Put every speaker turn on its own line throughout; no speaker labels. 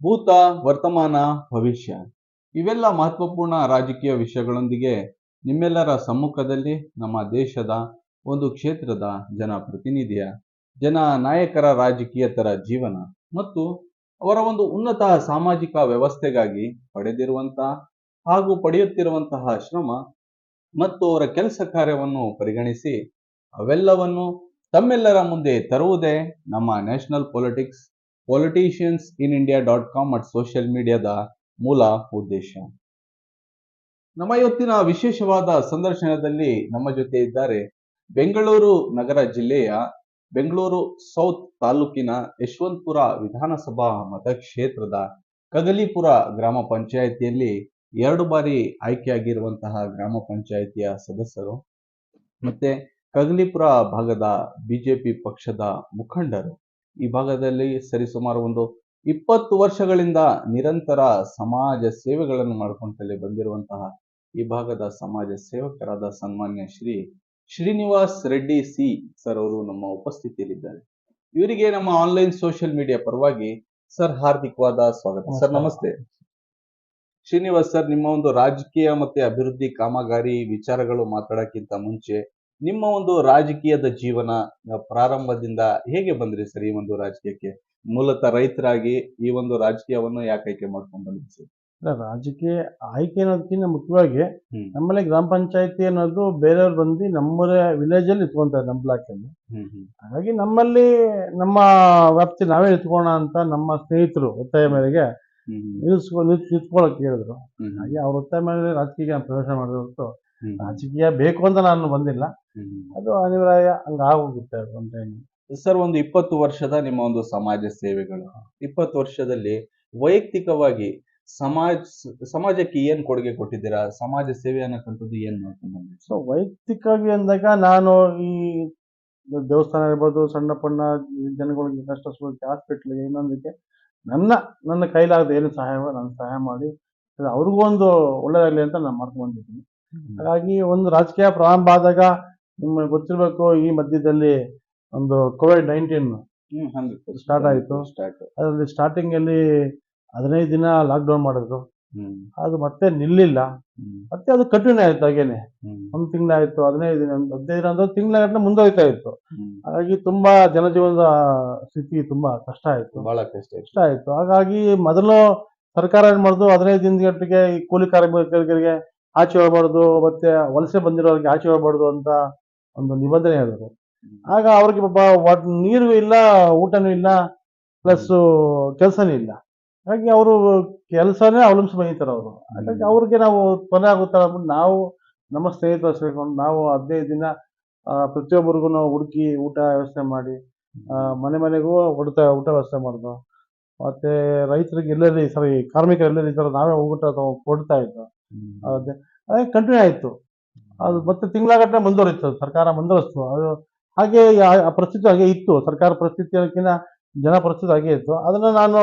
ಭೂತ, ವರ್ತಮಾನ, ಭವಿಷ್ಯ ಇವೆಲ್ಲ ಮಹತ್ವಪೂರ್ಣ ರಾಜಕೀಯ ವಿಷಯಗಳೊಂದಿಗೆ ನಿಮ್ಮೆಲ್ಲರ ಸಮ್ಮುಖದಲ್ಲಿ ನಮ್ಮ ದೇಶದ ಒಂದು ಕ್ಷೇತ್ರದ ಜನಪ್ರತಿನಿಧಿಯ ಜನ ನಾಯಕರ ರಾಜಕೀಯತರ ಜೀವನ ಮತ್ತು ಅವರ ಒಂದು ಉನ್ನತ ಸಾಮಾಜಿಕ ವ್ಯವಸ್ಥೆಗಾಗಿ ಪಡೆದಿರುವಂತಹ ಹಾಗೂ ಪಡೆಯುತ್ತಿರುವಂತಹ ಶ್ರಮ ಮತ್ತು ಅವರ ಕೆಲಸ ಕಾರ್ಯವನ್ನು ಪರಿಗಣಿಸಿ ಅವೆಲ್ಲವನ್ನು ತಮ್ಮೆಲ್ಲರ ಮುಂದೆ ತರುವುದೇ ನಮ್ಮ national politics politicians in India dot com ಮತ್ತು ಸೋಷಿಯಲ್ ಮೀಡಿಯಾದ ಮೂಲ ಉದ್ದೇಶ. ನಮ್ಮ ಇವತ್ತಿನ ವಿಶೇಷವಾದ ಸಂದರ್ಶನದಲ್ಲಿ ನಮ್ಮ ಜೊತೆ ಇದ್ದಾರೆ ಬೆಂಗಳೂರು ನಗರ ಜಿಲ್ಲೆಯ ಬೆಂಗಳೂರು ಸೌತ್ ತಾಲೂಕಿನ ಯಶವಂತಪುರ ವಿಧಾನಸಭಾ ಮತಕ್ಷೇತ್ರದ ಕಗಲಿಪುರ ಗ್ರಾಮ ಪಂಚಾಯಿತಿಯಲ್ಲಿ ಎರಡು ಬಾರಿ ಆಯ್ಕೆಯಾಗಿರುವಂತಹ ಗ್ರಾಮ ಪಂಚಾಯಿತಿಯ ಸದಸ್ಯರು ಮತ್ತೆ ಕಗಲಿಪುರ ಭಾಗದ ಬಿಜೆಪಿ ಪಕ್ಷದ ಮುಖಂಡರು. ಈ ಭಾಗದಲ್ಲಿ ಸರಿಸುಮಾರು ಒಂದು ಇಪ್ಪತ್ತು ವರ್ಷಗಳಿಂದ ನಿರಂತರ ಸಮಾಜ ಸೇವೆಗಳನ್ನು ಮಾಡಿಕೊಂಡಲ್ಲಿ ಬಂದಿರುವಂತಹ ಈ ಭಾಗದ ಸಮಾಜ ಸೇವಕರಾದ ಸನ್ಮಾನ್ಯ ಶ್ರೀ ಶ್ರೀನಿವಾಸ್ ರೆಡ್ಡಿ ಸಿ ಸರ್ ಅವರು ನಮ್ಮ ಉಪಸ್ಥಿತಿಯಲ್ಲಿದ್ದಾರೆ. ಇವರಿಗೆ ನಮ್ಮ ಆನ್ಲೈನ್ ಸೋಷಿಯಲ್ ಮೀಡಿಯಾ ಪರವಾಗಿ ಸರ್ ಹಾರ್ದಿಕವಾದ ಸ್ವಾಗತ. ಸರ್ ನಮಸ್ತೆ. ಶ್ರೀನಿವಾಸ್ ಸರ್ ನಿಮ್ಮ ಒಂದು ರಾಜಕೀಯ ಮತ್ತೆ ಅಭಿವೃದ್ಧಿ ಕಾಮಗಾರಿ ವಿಚಾರಗಳು ಮಾತಾಡಕ್ಕಿಂತ ಮುಂಚೆ ನಿಮ್ಮ ಒಂದು ರಾಜಕೀಯದ ಜೀವನ ಪ್ರಾರಂಭದಿಂದ ಹೇಗೆ ಬಂದ್ರಿ ಸರ್ ಈ ಒಂದು ರಾಜಕೀಯಕ್ಕೆ? ಮೂಲತಃ ರೈತರಾಗಿ ಈ ಒಂದು ರಾಜಕೀಯವನ್ನು ಯಾಕೆ ಆಯ್ಕೆ ಮಾಡ್ಕೊಂಡು ಬಂದ್ರಿ ಸರ್?
ಇಲ್ಲ, ರಾಜಕೀಯ ಆಯ್ಕೆ ಅನ್ನೋದಕ್ಕಿಂತ ಮುಖ್ಯವಾಗಿ
ಹ್ಮ್.
ನಮ್ಮಲ್ಲಿ ಗ್ರಾಮ ಪಂಚಾಯತಿ ಅನ್ನೋದು ಬೇರೆಯವ್ರು ಬಂದು ನಮ್ಮೂರ ವಿಲೇಜ್ ಅಲ್ಲಿ ಇಟ್ಕೊಂತಾರೆ ನಮ್ಮ ಬ್ಲಾಕ್ ಅಲ್ಲಿ.
ಹ್ಮ್ ಹ್ಮ್.
ಹಾಗಾಗಿ ನಮ್ಮಲ್ಲಿ ನಮ್ಮ ವ್ಯಾಪ್ತಿ ನಾವೇ ಇಟ್ಕೋಣ ಅಂತ ನಮ್ಮ ಸ್ನೇಹಿತರು ಒತ್ತಾಯ ಮೇರೆಗೆ
ಹ್ಮ್ ಹ್ಮ್.
ನಿಲ್ಸ್ಕೊ ಹೇಳಿದ್ರು
ಹ್ಮ್
ಹಾಗೆ ಅವ್ರ ಒತ್ತಾಯ ಮೇಲೆ ರಾಜಕೀಯ ಪ್ರವೇಶ ಮಾಡಿದ್ರು ಹೊರ್ತು ರಾಜಕೀಯ ಬೇಕು ಅಂತ ನಾನು ಬಂದಿಲ್ಲ. ಅದು ಅನಿವಾರ್ಯ ಹಂಗ ಆಗೋಗುತ್ತೆ ಅಂತ ಒಂದು ಟೈಮ್
ಸರ್ ಒಂದು ಇಪ್ಪತ್ತು ವರ್ಷದ ನಿಮ್ಮ ಒಂದು ಸಮಾಜ ಸೇವೆಗಳು. ಇಪ್ಪತ್ತು ವರ್ಷದಲ್ಲಿ ವೈಯಕ್ತಿಕವಾಗಿ ಸಮಾಜ ಸಮಾಜಕ್ಕೆ ಏನ್ ಕೊಡುಗೆ ಕೊಟ್ಟಿದ್ದೀರಾ? ಸಮಾಜ ಸೇವೆ ಅನ್ನಕ್ಕಂಥದ್ದು ಏನ್ ಮಾಡ್ಕೊಂಡು
ಸೊ ವೈಯಕ್ತಿಕವಾಗಿ ಅಂದಾಗ ನಾನು ಈ ದೇವಸ್ಥಾನ ಇರ್ಬೋದು ಸಣ್ಣ ಪಣ್ಣ ಜನಗಳಿಗೆ ಕಷ್ಟ ಸುಖಕ್ಕೆ ಹಾಸ್ಪಿಟ್ಲಿಗೆ ಇನ್ನೊಂದಕ್ಕೆ ನನ್ನ ನನ್ನ ಕೈಲಾಗದ ಏನು ಸಹಾಯವೋ ನಾನು ಸಹಾಯ ಮಾಡಿ ಅವ್ರಿಗೂ ಒಂದು ಒಳ್ಳೇದಾಗಲಿ ಅಂತ ನಾನು ಮಾಡ್ಕೊಂಡಿದ್ದೀನಿ ಬಂದಿದ್ದೀನಿ ಹಾಗಾಗಿ ಒಂದು ರಾಜಕೀಯ ಪ್ರಾರಂಭ ಆದಾಗ ನಿಮಗೆ ಗೊತ್ತಿರಬೇಕು ಈ ಮಧ್ಯದಲ್ಲಿ ಒಂದು ಕೋವಿಡ್ ನೈನ್ಟೀನ್ ಸ್ಟಾರ್ಟ್ ಆಯಿತು. ಅದರಲ್ಲಿ ಸ್ಟಾರ್ಟಿಂಗಲ್ಲಿ ಹದಿನೈದು ದಿನ ಲಾಕ್ಡೌನ್ ಮಾಡಿದ್ರು.
ಹ್ಮ್.
ಅದು ಮತ್ತೆ ನಿಲ್ಲಿಲ್ಲ. ಮತ್ತೆ ಅದು ಕಂಟಿನ್ಯೂ ಆಯ್ತು ಹಾಗೇನೆ. ಒಂದು ತಿಂಗಳಾಯ್ತು ಹದಿನೈದು ದಿನ ಹದಿನೈದು ದಿನ ಅಂದ್ರೆ ತಿಂಗಳ ಮುಂದೋಯ್ತಾ ಇತ್ತು ಹಾಗಾಗಿ ತುಂಬಾ ಜನಜೀವನದ ಸ್ಥಿತಿ ತುಂಬಾ ಕಷ್ಟ ಆಯ್ತು.
ಬಹಳ ಕಷ್ಟ ಆಯ್ತು.
ಕಷ್ಟ ಆಯ್ತು. ಹಾಗಾಗಿ ಮೊದಲು ಸರ್ಕಾರ ಏನ್ ಮಾಡುದು ಹದಿನೈದು ದಿನಗಟ್ಟಿಗೆ ಈ ಕೂಲಿ ಕಾರ್ಮಿಕರಿಗೆ ಆಚೆ ಹೋಗ್ಬಾರ್ದು ಮತ್ತೆ ವಲಸೆ ಬಂದಿರೋರಿಗೆ ಆಚೆ ಹೋಗ್ಬಾರ್ದು ಅಂತ ಒಂದು ನಿಬಂಧನೆ ಹೇಳಿದ್ರು. ಆಗ ಅವ್ರಿಗೆ ಪಾಪ ನೀರು ಇಲ್ಲ ಊಟನೂ ಇಲ್ಲ ಪ್ಲಸ್ ಕೆಲಸನೂ ಇಲ್ಲ. ಹಾಗಾಗಿ ಅವರು ಕೆಲಸನೇ ಅವಲಂಬಿಸಿ ಬಂದಿರ್ತಾರೆ ಅವರು. ಹಾಗಾಗಿ ಅವ್ರಿಗೆ ನಾವು ತೊಂದರೆ ಆಗುತ್ತಾರೆ ಅಂದ್ಬಿಟ್ಟು ನಾವು ನಮ್ಮ ಸ್ನೇಹಿತರ ಸೇರಿಕೊಂಡು ನಾವು ಹದಿನೈದು ದಿನ ಪ್ರತಿಯೊಬ್ಬರಿಗೂ ನಾವು ಹುಡುಕಿ ಊಟ ವ್ಯವಸ್ಥೆ ಮಾಡಿ ಮನೆ ಮನೆಗೂ ಊಟ ಊಟ ವ್ಯವಸ್ಥೆ ಮಾಡಿದ್ವು ಮತ್ತೆ ರೈತರಿಗೆ ಎಲ್ಲೆಲ್ಲಿ ಸರಿ ಕಾರ್ಮಿಕರು ಎಲ್ಲೆಲ್ಲಿ ಇದ್ದಾರೆ ನಾವೇ ಊಟ ಕೊಡ್ತಾ ಇದ್ದು. ಅದೇ ಅದೇ ಕಂಟಿನ್ಯೂ ಆಯಿತು. ಅದು ಮತ್ತೆ ತಿಂಗಳಗಟ್ಟಲೆ ಮುಂದುವರಿತು ಸರ್ಕಾರ ಮುಂದುವರಿಸ್ತು. ಅದು ಹಾಗೆ ಆ- ಪರಿಸ್ಥಿತಿ ಹಾಗೆ ಇತ್ತು. ಸರ್ಕಾರ ಪರಿಸ್ಥಿತಿಯಕ್ಕಿಂತ ಜನ ಪರಿಸ್ಥಿತಿ ಹಾಗೆ ಇತ್ತು. ಅದನ್ನು ನಾನು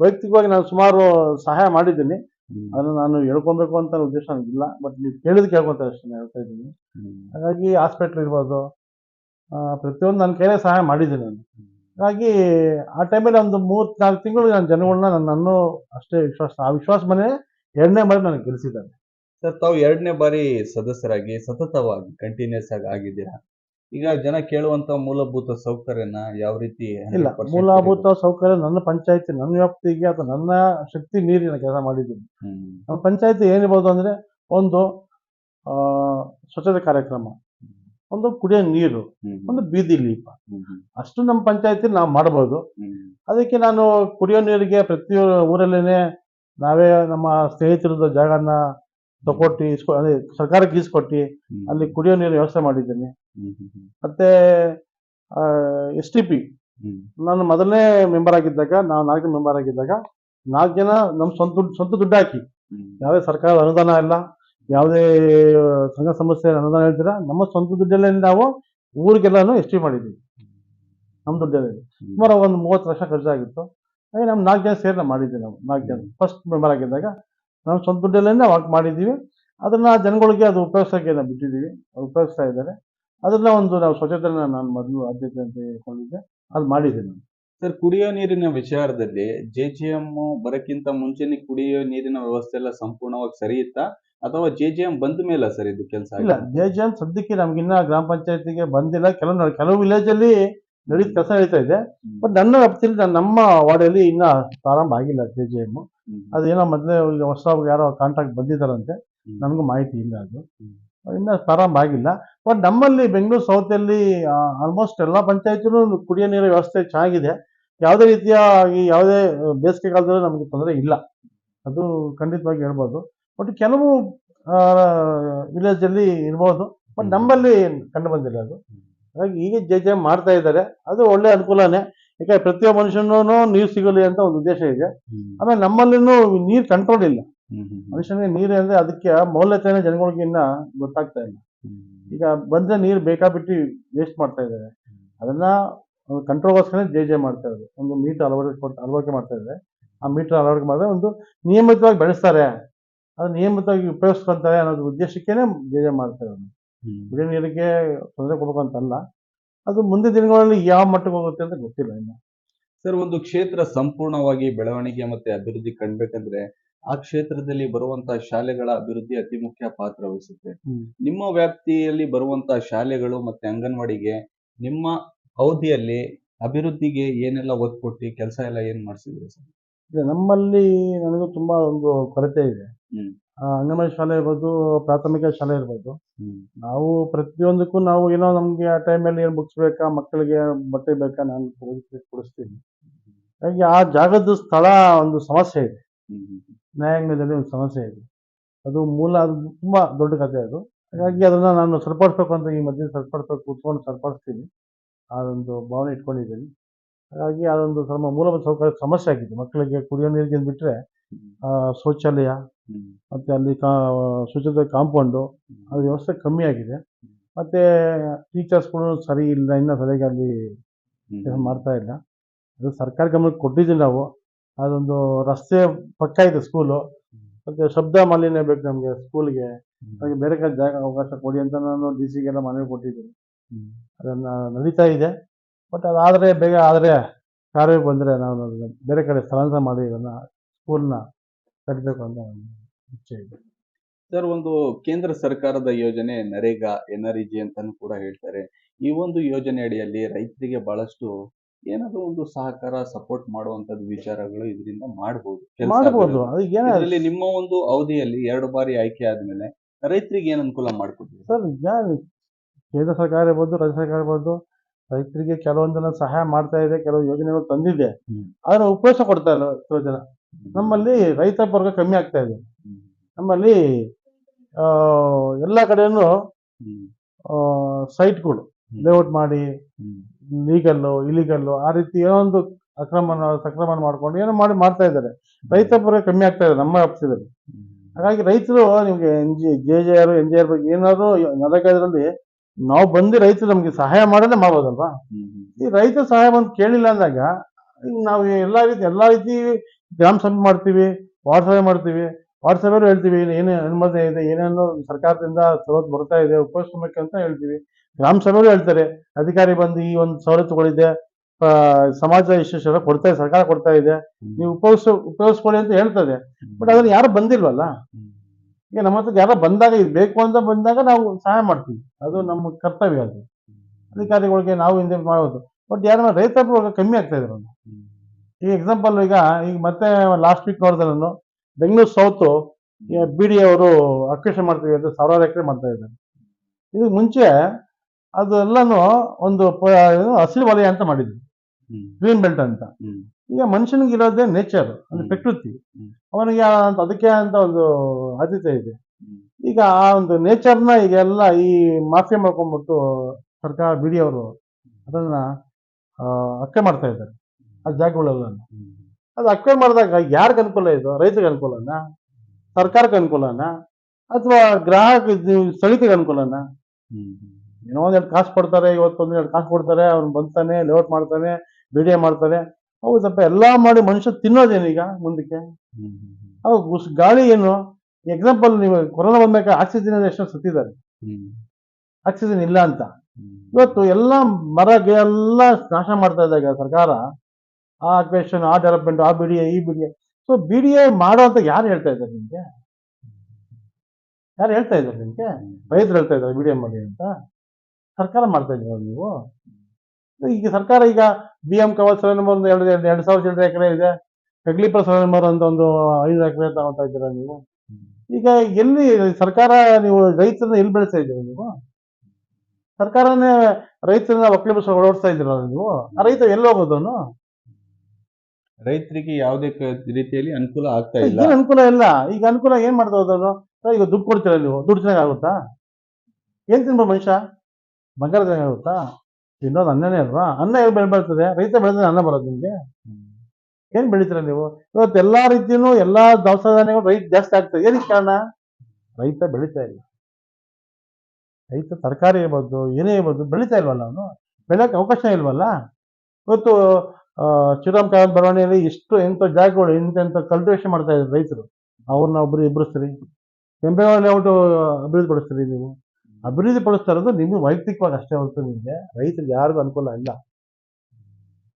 ವೈಯಕ್ತಿಕವಾಗಿ ನಾನು ಸುಮಾರು ಸಹಾಯ ಮಾಡಿದ್ದೀನಿ. ಅದನ್ನು ನಾನು ಹೇಳ್ಕೊಬೇಕು ಅಂತ ಉದ್ದೇಶ ನನಗಿಲ್ಲ. ಬಟ್ ನೀವು ಕೇಳಿದ್ ಕೇಳ್ಕೊತಾರೆ ಅಷ್ಟೇ ನಾನು ಹೇಳ್ತಾ ಇದ್ದೀನಿ. ಹಾಗಾಗಿ ಹಾಸ್ಪಿಟ್ಲ್ ಇರ್ಬೋದು ಪ್ರತಿಯೊಂದು ನನ್ನ ಕೈಲೇ ಸಹಾಯ ಮಾಡಿದ್ದೀನಿ ನಾನು. ಹಾಗಾಗಿ ಆ ಟೈಮಲ್ಲಿ ಒಂದು ಮೂರು ನಾಲ್ಕು ತಿಂಗಳು ನಾನು ಜನಗಳನ್ನ ನನ್ನನ್ನು ಅಷ್ಟೇ ವಿಶ್ವಾಸ ಆ ವಿಶ್ವಾಸ ಮನೆ ಎರಡನೇ ಬಾರಿ ನನಗೆ ಗೆಲ್ಲಿಸಿದ್ದಾರೆ
ಸರ್ ತಾವು ಎರಡನೇ ಬಾರಿ ಸದಸ್ಯರಾಗಿ ಸತತವಾಗಿ ಕಂಟಿನ್ಯೂಸ್ ಆಗಿ ಆಗಿದ್ದೀರಾ ಈಗ ಜನ ಕೇಳುವಂತ ಮೂಲಭೂತ ಸೌಕರ್ಯನ ಯಾವ ರೀತಿ
ಇಲ್ಲ
100%
ಮೂಲಭೂತ ಸೌಕರ್ಯ ನನ್ನ ಪಂಚಾಯತಿ ನನ್ನ ವ್ಯಾಪ್ತಿಗೆ ಅಥವಾ ನನ್ನ ಶಕ್ತಿ ಮೀರಿ ನಾನು ಕೆಲಸ ಮಾಡಿದ್ದೀನಿ
ಹ್ಮ್.
ನಮ್ಮ ಪಂಚಾಯತಿ ಏನಿರ್ಬೋದು ಅಂದ್ರೆ ಒಂದು ಆ, ಸ್ವಚ್ಛತೆ ಕಾರ್ಯಕ್ರಮ ಒಂದು ಕುಡಿಯೋ ನೀರು
ಹ್ಮ್.
ಒಂದು ಬೀದಿ ದೀಪ
ಹ್ಮ್. ಹ್ಮ್.
ಅಷ್ಟು ನಮ್ಮ ಪಂಚಾಯತಿ ನಾವು ಮಾಡ್ಬೋದು
ಹ್ಮ್.
ಅದಕ್ಕೆ ನಾನು ಕುಡಿಯೋ ನೀರಿಗೆ ಪ್ರತಿ ಊರಲ್ಲೇನೆ ನಾವೇ ನಮ್ಮ ಸ್ನೇಹಿತರದ ಜಾಗನ ತಗೊಟ್ಟು ಇಸ್ಕೊ ಅದೇ ಸರ್ಕಾರಕ್ಕೆ ಈಸ್ಕೊಟ್ಟು
ಹ್ಮ್.
ಅಲ್ಲಿ ಕುಡಿಯೋ ನೀರು ವ್ಯವಸ್ಥೆ ಮಾಡಿದ್ದೀನಿ. ಮತ್ತೆ ಎಸ್ ಟಿ ಪಿ ನಾನು ಮೊದಲನೇ ಮೆಂಬರ್ ಆಗಿದ್ದಾಗ ನಾವು ನಾಲ್ಕು ಮೆಂಬರ್ ಆಗಿದ್ದಾಗ ನಾಲ್ಕು ಜನ ನಮ್ಮ ಸ್ವಂತ ದುಡ್ಡು ಸ್ವಂತ ದುಡ್ಡು ಹಾಕಿ. ಯಾವುದೇ ಸರ್ಕಾರದ ಅನುದಾನ ಇಲ್ಲ ಯಾವುದೇ ಸಂಘ ಸಂಸ್ಥೆ ಅನುದಾನ ಹೇಳ್ತೀರಾ ನಮ್ಮ ಸ್ವಂತ ದುಡ್ಡಲ್ಲೇ ನಾವು ಊರಿಗೆಲ್ಲಾನು ಎಸ್ಟಿ ಮಾಡಿದ್ದೀವಿ. ನಮ್ಮ ದುಡ್ಡಲ್ಲಿ. ಸುಮಾರು ಒಂದು ಮೂವತ್ತು ಲಕ್ಷ ಖರ್ಚಾಗಿತ್ತು. ಹಾಗೆ ನಮ್ಮ ನಾಲ್ಕು ಜನ ಸೇರಿ ನಾವು ಮಾಡಿದ್ವಿ ನಾವು ನಾಲ್ಕು ಜನ. ಫಸ್ಟ್ ಮೆಂಬರ್ ಆಗಿದ್ದಾಗ ನಾವು ಸ್ವಂತ ದುಡ್ಡಲ್ಲೇ ವಾಕ್ ಮಾಡಿದ್ದೀವಿ. ಅದನ್ನ ಜನಗಳಿಗೆ ಅದು ಉಪಯೋಗಿಸೋಕೆ ನಾವು ಬಿಟ್ಟಿದ್ದೀವಿ. ಅವ್ರು ಉಪಯೋಗಿಸ್ತಾ ಇದ್ದಾರೆ. ಅದನ್ನ ಒಂದು ನಾವು ಸ್ವಚ್ಛತೆಯನ್ನು ನಾನು ಮೊದಲು ಆದ್ಯತೆ ಅಂತ ಹೇಳ್ಕೊಂಡಿದ್ದೆ. ಅದು ಮಾಡಿದ್ದೆ ನಾನು
ಸರ್ ಕುಡಿಯೋ ನೀರಿನ ವಿಚಾರದಲ್ಲಿ ಜೆ ಜಿ ಎಂ ಬರಕ್ಕಿಂತ ಮುಂಚೆನೆ ಕುಡಿಯೋ ನೀರಿನ ವ್ಯವಸ್ಥೆ ಎಲ್ಲ ಸಂಪೂರ್ಣವಾಗಿ ಸರಿ ಇತ್ತಾ? ಅಥವಾ ಜೆ ಜಿ ಎಂ ಬಂದ ಮೇಲೆ ಸರ್ ಇದು ಕೆಲಸ
ಇಲ್ಲ ಜೆ ಜಿ ಎಂ ಸದ್ಯಕ್ಕೆ ನಮ್ಗಿನ್ನ ಗ್ರಾಮ ಪಂಚಾಯತಿಗೆ ಬಂದಿಲ್ಲ. ಕೆಲವು ಕೆಲವು ವಿಲೇಜ್ ಅಲ್ಲಿ ನಡೀತ ಕೆಲಸ ನಡೀತಾ ಇದೆ. ಬಟ್ ನನ್ನ ವ್ಯಾಪ್ತಿಯಲ್ಲಿ ನಾನು ನಮ್ಮ ವಾರ್ಡಲ್ಲಿ ಇನ್ನ ಪ್ರಾರಂಭ ಆಗಿಲ್ಲ ಜೆ ಜೆ ಎಂ ಅದೇನೋ ಮೊದಲೇ ಈಗ ಹೊಸ ಯಾರೋ ಕಾಂಟ್ರಾಕ್ಟ್ ಬಂದಿದ್ದಾರಂತೆ. ನನಗೂ ಮಾಹಿತಿ ಇಲ್ಲ ಅದು. ಇನ್ನ ಪ್ರಾರಂಭ ಆಗಿಲ್ಲ. ಬಟ್ ನಮ್ಮಲ್ಲಿ ಬೆಂಗಳೂರು ಸೌತಲ್ಲಿ ಆಲ್ಮೋಸ್ಟ್ ಎಲ್ಲ ಪಂಚಾಯತ್ನು ಕುಡಿಯೋ ನೀರಿನ ವ್ಯವಸ್ಥೆ ಚೆನ್ನಾಗಿದೆ. ಯಾವುದೇ ರೀತಿಯ ಈ ಯಾವುದೇ ಬೇಸಿಗೆ ಕಾಲದಲ್ಲೂ ನಮಗೆ ತೊಂದರೆ ಇಲ್ಲ. ಅದು ಖಂಡಿತವಾಗಿ ಹೇಳ್ಬೋದು. ಬಟ್ ಕೆಲವು ವಿಲೇಜ್ ಅಲ್ಲಿ ಇರ್ಬೋದು. ಬಟ್ ನಮ್ಮಲ್ಲಿ ಕಂಡು ಬಂದಿಲ್ಲ ಅದು. ಹಾಗಾಗಿ ಈಗ ಜೆ ಜೆ ಮಾಡ್ತಾ ಇದ್ದಾರೆ. ಅದು ಒಳ್ಳೆ ಅನುಕೂಲನೇ. ಯಾಕಂದ್ರೆ ಪ್ರತಿಯೊಬ್ಬ ಮನುಷ್ಯನೂ ನೀರು ಸಿಗಲಿ ಅಂತ ಒಂದು ಉದ್ದೇಶ ಇದೆ. ಆಮೇಲೆ ನಮ್ಮಲ್ಲಿನೂ ನೀರು ಕಂಟ್ರೋಲ್ ಇಲ್ಲ. ಮನುಷ್ಯನಿಗೆ ನೀರು ಅಂದ್ರೆ ಅದಕ್ಕೆ ಮೌಲ್ಯತೆಯನ್ನು ಜನಗಳಿಗೆ ಇನ್ನ ಗೊತ್ತಾಗ್ತಾ ಇಲ್ಲ. ಈಗ ಬಂದ್ರೆ ನೀರು ಬೇಕಾಬಿಟ್ಟು ವೇಸ್ಟ್ ಮಾಡ್ತಾ ಇದ್ದಾರೆ. ಅದನ್ನ ಕಂಟ್ರೋಲ್ಗೋಸ್ಕರ ಜೆ ಜೆ ಮಾಡ್ತಾ ಇದ್ದಾರೆ. ಒಂದು ಮೀಟರ್ ಅಳವಡಿಕೆ ಕೊಟ್ಟು ಅಳವಡಿಕೆ ಮಾಡ್ತಾ ಇದ್ದಾರೆ. ಆ ಮೀಟರ್ ಅಳವಡಿಕೆ ಮಾಡಿದ್ರೆ ಒಂದು ನಿಯಮಿತವಾಗಿ ಬೆಳೆಸ್ತಾರೆ. ಅದು ನಿಯಮಿತವಾಗಿ ಉಪಯೋಗಿಸ್ಕೊಂತಾರೆ ಅನ್ನೋದು ಉದ್ದೇಶಕ್ಕೇನೆ ಜೆ ಜೆ ಮಾಡ್ತಾ ಇರೋದು ಕುಡಿಯೋ ನೀರಿಗೆ ತೊಂದರೆ ಕೊಡ್ಬೇಕು ಅಂತಲ್ಲ ಅದು ಮುಂದಿನ ದಿನಗಳಲ್ಲಿ ಯಾವ ಮಟ್ಟಕ್ಕೆ ಹೋಗುತ್ತೆ ಅಂತ ಗೊತ್ತಿಲ್ಲ ಇನ್ನು.
ಸರ್ ಒಂದು ಕ್ಷೇತ್ರ ಸಂಪೂರ್ಣವಾಗಿ ಬೆಳವಣಿಗೆ ಮತ್ತೆ ಅಭಿವೃದ್ಧಿ ಕಾಣ್ಬೇಕಂದ್ರೆ ಆ ಕ್ಷೇತ್ರದಲ್ಲಿ ಬರುವಂತಹ ಶಾಲೆಗಳ ಅಭಿವೃದ್ಧಿ ಅತಿ ಮುಖ್ಯ ಪಾತ್ರ ವಹಿಸುತ್ತೆ. ನಿಮ್ಮ ವ್ಯಾಪ್ತಿಯಲ್ಲಿ ಬರುವಂತಹ ಶಾಲೆಗಳು ಮತ್ತೆ ಅಂಗನವಾಡಿಗೆ ನಿಮ್ಮ ಅವಧಿಯಲ್ಲಿ ಅಭಿವೃದ್ಧಿಗೆ ಏನೆಲ್ಲ ಒತ್ತು ಕೊಟ್ಟು ಕೆಲಸ ಎಲ್ಲ ಏನ್ ಮಾಡಿಸಿದ್ರಿ ಸರ್?
ನಮ್ಮಲ್ಲಿ ನನಗೂ ತುಂಬಾ ಒಂದು ಕೊರತೆ ಇದೆ. ಅಂಗನವಾಡಿ ಶಾಲೆ ಇರ್ಬೋದು ಪ್ರಾಥಮಿಕ ಶಾಲೆ ಇರ್ಬೋದು. ನಾವು ಪ್ರತಿಯೊಂದಕ್ಕೂ ನಾವು ಏನೋ ನಮ್ಗೆ ಆ ಟೈಮಲ್ಲಿ ಏನು ಬುಕ್ಸ್ ಬೇಕಾ ಮಕ್ಕಳಿಗೆ ಬಟ್ಟೆ ಬೇಕಾ ನಾನು ಕೊಡಿಸ್ತೀನಿ. ಹಾಗೆ ಹಾಗಾಗಿ ಆ ಜಾಗದ ಸ್ಥಳ ಒಂದು ಸಮಸ್ಯೆ ಇದೆ. ನ್ಯಾಯಾಂಗದಲ್ಲಿ ಒಂದು ಸಮಸ್ಯೆ ಇದೆ. ಅದು ಮೂಲ ಅದು ತುಂಬಾ ದೊಡ್ಡ ಕಥೆ ಅದು. ಹಾಗಾಗಿ ಅದನ್ನ ನಾನು ಸರಿಪಡಿಸ್ಬೇಕು ಅಂತ ಈ ಮಧ್ಯೆ ಸರಿಪಡಿಸ್ಬೇಕು ಕೂತ್ಕೊಂಡು ಸರಿಪಡಿಸ್ತೀನಿ. ಆ ಒಂದು ಭಾವನೆ ಇಟ್ಕೊಂಡಿದ್ದೀನಿ. ಹಾಗಾಗಿ ಅದೊಂದು ಸ್ವಲ್ಪ ಮೂಲಭೂತ ಸೌಕರ್ಯ ಸಮಸ್ಯೆ ಆಗಿದೆ. ಮಕ್ಕಳಿಗೆ ಕುಡಿಯೋ ನೀರಿಗೆ ಬಿಟ್ಟರೆ ಶೌಚಾಲಯ ಮತ್ತೆ ಅಲ್ಲಿ ಕಾ ಶುಚಿತ್ವ ಕಾಂಪೌಂಡು ಅದು ವ್ಯವಸ್ಥೆ ಕಮ್ಮಿ ಆಗಿದೆ. ಮತ್ತೆ ಟೀಚರ್ಸ್ಗಳು ಸರಿ ಇಲ್ಲ ಇನ್ನೂ ಸರಿಯಾಗಿ ಅಲ್ಲಿ ಕೆಲಸ ಮಾಡ್ತಾ ಇಲ್ಲ. ಅದು ಸರ್ಕಾರ ಗಮನಕ್ಕೆ ಕೊಟ್ಟಿದ್ದೀವಿ ನಾವು. ಅದೊಂದು ರಸ್ತೆ ಪಕ್ಕ ಇದೆ ಸ್ಕೂಲು. ಮತ್ತು ಶಬ್ದ ಮಾಲಿನ್ಯ ಬೇಕು ನಮಗೆ ಸ್ಕೂಲ್ಗೆ. ಹಾಗೆ ಬೇರೆ ಕಡೆ ಜಾಗ ಅವಕಾಶ ಕೊಡಿ ಅಂತ ನಾನು ಡಿ ಸಿಗೆಲ್ಲ ಮನವಿ ಕೊಟ್ಟಿದ್ದೀನಿ. ಅದನ್ನು ನಡೀತಾ ಇದೆ. ಬಟ್ ಅದಾದರೆ ಬೇಗ ಆದರೆ ಕಾರ್ಯ ಬಂದರೆ ನಾನು ಬೇರೆ ಕಡೆ ಸ್ಥಳಾಂತರ ಮಾಡಿ ಇದನ್ನ ಸ್ಕೂಲ್ನ ಕಟ್ಟಬೇಕು ಅಂತ ನನ್ನ ಇಚ್ಛೆ ಇದೆ.
ಸರ್ ಒಂದು ಕೇಂದ್ರ ಸರ್ಕಾರದ ಯೋಜನೆ ನರೇಗಾ ಎನ್ ಆರ್ ಜಿ ಅಂತಾನು ಕೂಡ ಹೇಳ್ತಾರೆ. ಈ ಒಂದು ಯೋಜನೆ ಅಡಿಯಲ್ಲಿ ರೈತರಿಗೆ ಬಹಳಷ್ಟು ಏನಾದ್ರು ಒಂದು ಸಹಕಾರ ಸಪೋರ್ಟ್ ಮಾಡುವಂತದ್ದು ವಿಚಾರಗಳು ಇದರಿಂದ ಮಾಡಬಹುದು
ಮಾಡಬಹುದು ಅದಕ್ಕೆ ಏನ
ಇದರಲ್ಲಿ ನಿಮ್ಮ ಒಂದು ಅವಧಿಯಲ್ಲಿ ಎರಡು ಬಾರಿ ಆಯ್ಕೆ ಆದ್ಮೇಲೆ ರೈತರಿಗೆ ಏನ್ ಅನುಕೂಲ ಮಾಡ್ಕೊಡ್ತೀವಿ
ಸರ್ ನಾನು ಕೇಂದ್ರ ಸರ್ಕಾರ ಇರ್ಬೋದು ರಾಜ್ಯ ಸರ್ಕಾರ ಇರ್ಬೋದು ರೈತರಿಗೆ ಕೆಲವೊಂದನ್ನ ಸಹಾಯ ಮಾಡ್ತಾ ಇದೆ ಕೆಲವು ಯೋಜನೆಗಳು ತಂದಿದೆ.
ಆದ್ರೆ
ಅದನ್ನ ಉಪಯೋಗ ಕೊಡ್ತಾ ಇಲ್ಲ ಜನ. ನಮ್ಮಲ್ಲಿ ರೈತ ವರ್ಗ ಕಮ್ಮಿ ಆಗ್ತಾ ಇದೆ. ನಮ್ಮಲ್ಲಿ ಎಲ್ಲ ಕಡೆಯೂ ಸೈಟ್ಗಳು ಲೇಔಟ್ ಮಾಡಿ ಲೀಗಲ್ಲು ಇಲಿಗಲ್ಲು ಆ ರೀತಿ ಏನೋ ಒಂದು ಅಕ್ರಮ ಸಕ್ರಮಣ ಮಾಡ್ಕೊಂಡು ಏನೋ ಮಾಡಿ ಮಾಡ್ತಾ ಇದ್ದಾರೆ. ರೈತ ಪರ್ಗ ಕಮ್ಮಿ ಆಗ್ತಾ ಇದೆ ನಮ್ಮ ಆಪ್ಸಿದಲ್ಲಿ ಹಾಗಾಗಿ ರೈತರು ನಿಮಗೆ N G J J R N G R ಬಗ್ಗೆ ಏನಾದ್ರು ನರೇಗಾದ್ರಲ್ಲಿ ನಾವು ಬಂದು ರೈತರು ನಮಗೆ ಸಹಾಯ ಮಾಡೋದೇ ಮಾಡ್ಬೋದಲ್ವಾ? ಈ ರೈತ ಸಹಾಯ ಬಂದು ಕೇಳಿಲ್ಲ ಅಂದಾಗ ನಾವು ಎಲ್ಲ ರೀತಿ ಎಲ್ಲ ರೀತಿ ಗ್ರಾಮ ಸಭೆ ಮಾಡ್ತೀವಿ ವಾರ್ಡ್ ಮಾಡ್ತೀವಿ ವಾರ್ಡ್ ಹೇಳ್ತೀವಿ ಏನು ಅನುಮತಿ ಇದೆ, ಏನೇನು ಸರ್ಕಾರದಿಂದ ಸವಲತ್ತು ಬರ್ತಾ ಇದೆ ಉಪಯೋಗಿಸ್ಕೊಬೇಕು ಅಂತ ಹೇಳ್ತೀವಿ. ಗ್ರಾಮ ಸಭೆಯಲ್ಲೂ ಹೇಳ್ತಾರೆ, ಅಧಿಕಾರಿ ಬಂದು ಈ ಒಂದು ಸವಲತ್ತುಗಳಿದೆ ಸಮಾಜ ಇಷ್ಟು ಕೊಡ್ತಾ ಇದೆ ಸರ್ಕಾರ ಕೊಡ್ತಾ ಇದೆ, ನೀವು ಉಪಯೋಗಿಸ, ಉಪಯೋಗಿಸ್ಕೊಳ್ಳಿ ಅಂತ ಹೇಳ್ತದೆ ಬಟ್ ಅದನ್ನ ಯಾರು ಬಂದಿಲ್ವಲ್ಲ? ಈಗ ನಮ್ಮ ಹತ್ರ ಯಾರೋ ಬಂದಾಗ, ಇದು ಬೇಕು ಅಂತ ಬಂದಾಗ ನಾವು ಸಹಾಯ ಮಾಡ್ತೀವಿ. ಅದು ನಮ್ಮ ಕರ್ತವ್ಯ ಅದು. ಅಧಿಕಾರಿಗಳಿಗೆ ನಾವು ಹಿಂದೆ ಮಾಡೋದು. ಬಟ್ ಯಾರು ರೈತ ವರ್ಗ ಕಮ್ಮಿ ಆಗ್ತಾ ಇದ್ರು ಈಗ ಎಕ್ಸಾಂಪಲ್ ಈಗ ಈಗ ಮತ್ತೆ ಲಾಸ್ಟ್ ವೀಕ್ ನೋಡಿದೆ ನಾನು ಬೆಂಗಳೂರು ಸೌತ್ ಬಿ ಡಿ ಅವರು ಅಕ್ವೇಷನ್ ಮಾಡ್ತೀವಿ ಅಂತ ಸಾವಿರಾರು ಎಕರೆ ಮಾಡ್ತಾ ಇದ್ದಾರೆ. ಇದು ಮುಂಚೆ ಅದೆಲ್ಲನೂ ಒಂದು ಹಸಿರು ವಲಯ ಅಂತ ಮಾಡಿದ್ವಿ ಗ್ರೀನ್ ಬೆಲ್ಟ್ ಅಂತ. ಈಗ ಮನುಷ್ಯನಿಗೆ ಇರೋದೇ ನೇಚರ್ ಅಂದ್ರೆ. ಪ್ರಕೃತಿ. ಅವನಿಗೆ ಅದಕ್ಕೆ ಅಂತ ಒಂದು ಆದ್ಯತೆ ಇದೆ. ಈಗ ಆ ಒಂದು ನೇಚರ್ನ ಈಗ ಎಲ್ಲ ಈ ಮಾಫಿಯಾ ಮಾಡ್ಕೊಂಡ್ಬಿಟ್ಟು ಸರ್ಕಾರ ಬಿಡಿ ಅವರು ಅದನ್ನ ಹತ್ಯೆ ಮಾಡ್ತಾ ಇದ್ದಾರೆ. ಆ ಜಾಗಗಳೆಲ್ಲ ಅದು ಅಕ್ಕೆ ಮಾಡಿದಾಗ ಯಾರಿಗೆ ಅನುಕೂಲ ಇದು? ರೈತರಿಗೆ ಅನುಕೂಲನ? ಸರ್ಕಾರಕ್ಕೆ ಅನುಕೂಲನ? ಅಥವಾ ಗ್ರಾಹಕ ಸ್ಥಳೀಯರಿಗೆ ಅನುಕೂಲನ? ಏನೋ ಒಂದೆರಡು ಕಾಸು ಕೊಡ್ತಾರೆ ಇವತ್ತು ಒಂದ್ ಎರಡು ಕಾಸು ಕೊಡ್ತಾರೆ ಅವ್ನು ಬಂತಾನೆ ಲೇಔಟ್ ಮಾಡ್ತಾನೆ ವಿಡಿಯೋ ಮಾಡ್ತಾನೆ. ಸ್ವಲ್ಪ ಎಲ್ಲ ಮಾಡಿ ಮನುಷ್ಯ ತಿನ್ನೋದೇನೀಗ ಮುಂದಕ್ಕೆ? ಅವಾಗ ಗಾಳಿ ಏನು? ಎಕ್ಸಾಂಪಲ್ ನೀವು ಕೊರೋನಾ ಬಂದಾಗ ಆಕ್ಸಿಜನ್ ಎಷ್ಟೋ ಸತ್ತಿದ್ದಾರೆ. ಆಕ್ಸಿಜನ್ ಇಲ್ಲ ಅಂತ. ಇವತ್ತು ಎಲ್ಲ ಮರ ಗಿಡ ಎಲ್ಲ ನಾಶ ಮಾಡ್ತಾ ಇದ್ದಾಗ ಸರ್ಕಾರ. ಆ ಅಕ್ವೇಷನ್ ಆ ಡೆವಲಪ್ಮೆಂಟ್ ಆ ಬಿಡಿಎ, ಈ ಎ ಸೊ ಬಿಡಿಎ ಮಾಡೋ ಅಂತ ಯಾರು ಹೇಳ್ತಾ ಇದ್ದಾರೆ ನಿಮಗೆ? ಯಾರು ಹೇಳ್ತಾ ಇದ್ದಾರೆ ನಿಮಗೆ? ರೈತರು ಹೇಳ್ತಾ ಇದ್ದಾರೆ ಬಿಡಿಎ ಮಾಡಿ ಅಂತ. ಸರ್ಕಾರ ಮಾಡ್ತಾ ಇದ್ದೀರ ನೀವು? ಈಗ ಸರ್ಕಾರ ಈಗ ಬಿ ಎಂ ಕವಲ್ ನಂಬರ್ ಒಂದು ಎರಡು ಎರಡು ಸಾವಿರ ಎರಡು ಎಕರೆ ಇದೆ. ಸರ್ ನಂಬರ್ ಅಂತ ಒಂದು ಐದು ಎಕರೆ ತಗೊಳ್ತಾ ಇದ್ದೀರಾ ನೀವು? ಈಗ ಎಲ್ಲಿ ಸರ್ಕಾರ ನೀವು ರೈತರನ್ನ ಎಲ್ಲಿ ಬೆಳೆಸ್ತಾ ಇದ್ದೀರಾ ನೀವು? ಸರ್ಕಾರನೇ ರೈತರನ್ನ ಒಕ್ಕಲಿಗ ಓಡಿಸ್ತಾ ಇದ್ದೀರಲ್ಲ ನೀವು? ಆ ರೈತ ಎಲ್ಲಿ ಹೋಗೋದವನು
ರೈತರಿಗೆ ಯಾವುದೇ ರೀತಿಯಲ್ಲಿ ಅನುಕೂಲ ಆಗ್ತಾ ಇಲ್ಲ.
ಏನ್ ಅನುಕೂಲ ಇಲ್ಲ? ಈಗ ಅನುಕೂಲ ಏನ್ ಮಾಡ್ತಾ ಹೋದವನು ಈಗ ದುಡ್ಡು ಕೊಡ್ತೀರಾ ನೀವು? ದುಡ್ಡು ಚೆನ್ನಾಗಿ ಆಗುತ್ತಾ? ಏನ್ ತಿನ್ಬ ಮನುಷ್ಯ? ಬಂಗಾರ ಚೆನ್ನಾಗಿ ಆಗುತ್ತಾ? ತಿನ್ನೋದು ಅನ್ನನೇ ಅಲ್ವಾ? ಅನ್ನ ಹೇಗೆ ಬೆಳೆ ಬರ್ತದೆ ರೈತ ಬೆಳೆದ್ರೆ ಅನ್ನ ಬರೋದು ನಿಮ್ಗೆ? ಏನ್ ಬೆಳಿತೀರ ನೀವು? ಇವತ್ತು ಎಲ್ಲಾ ರೀತಿಯೂ ಎಲ್ಲಾ ದವಸ ಧಾನ್ಯಗಳು ರೈತ ಜಾಸ್ತಿ ಆಗ್ತದೆ ಏನಕ್ಕೆ ಕಾರಣ? ರೈತ ಬೆಳೀತಾ ಇಲ್ಲ. ರೈತ ತರಕಾರಿ ಇರ್ಬೋದು ಏನೇ ಇರ್ಬೋದು, ಬೆಳೀತಾ ಇಲ್ವಲ್ಲ ಅವನು? ಬೆಳೆಯೋಕ್ಕೆ ಅವಕಾಶ ಇಲ್ವಲ್ಲ? ಇವತ್ತು ಶ್ರೀರಾಮ್ ಕಾಲದ ಬರವಣಿಗೆಯಲ್ಲಿ ಎಷ್ಟು ಎಂಥ ಜಾಗಗಳು ಎಂಥೆಂಥ ಕಲ್ಟಿವೇಷನ್ ಮಾಡ್ತಾ ಇದ್ದಾರೆ ರೈತರು? ಅವ್ರನ್ನ ಒಬ್ಬರು ಇಬ್ಬರಿಸ್ತೀರಿ ಕೆಂಪೇಗೌಡ ಲೇಔಟ್ ಅಭಿವೃದ್ಧಿ ಪಡಿಸ್ತೀರಿ ನೀವು? ಅಭಿವೃದ್ಧಿ ಪಡಿಸ್ತಾ ಇರೋದು ನಿಮ್ಮ ವೈಯಕ್ತಿಕವಾಗಿ ಅಷ್ಟೇ ಹೊರತು ನಿಮಗೆ ರೈತರಿಗೆ ಯಾರಿಗೂ ಅನುಕೂಲ ಇಲ್ಲ.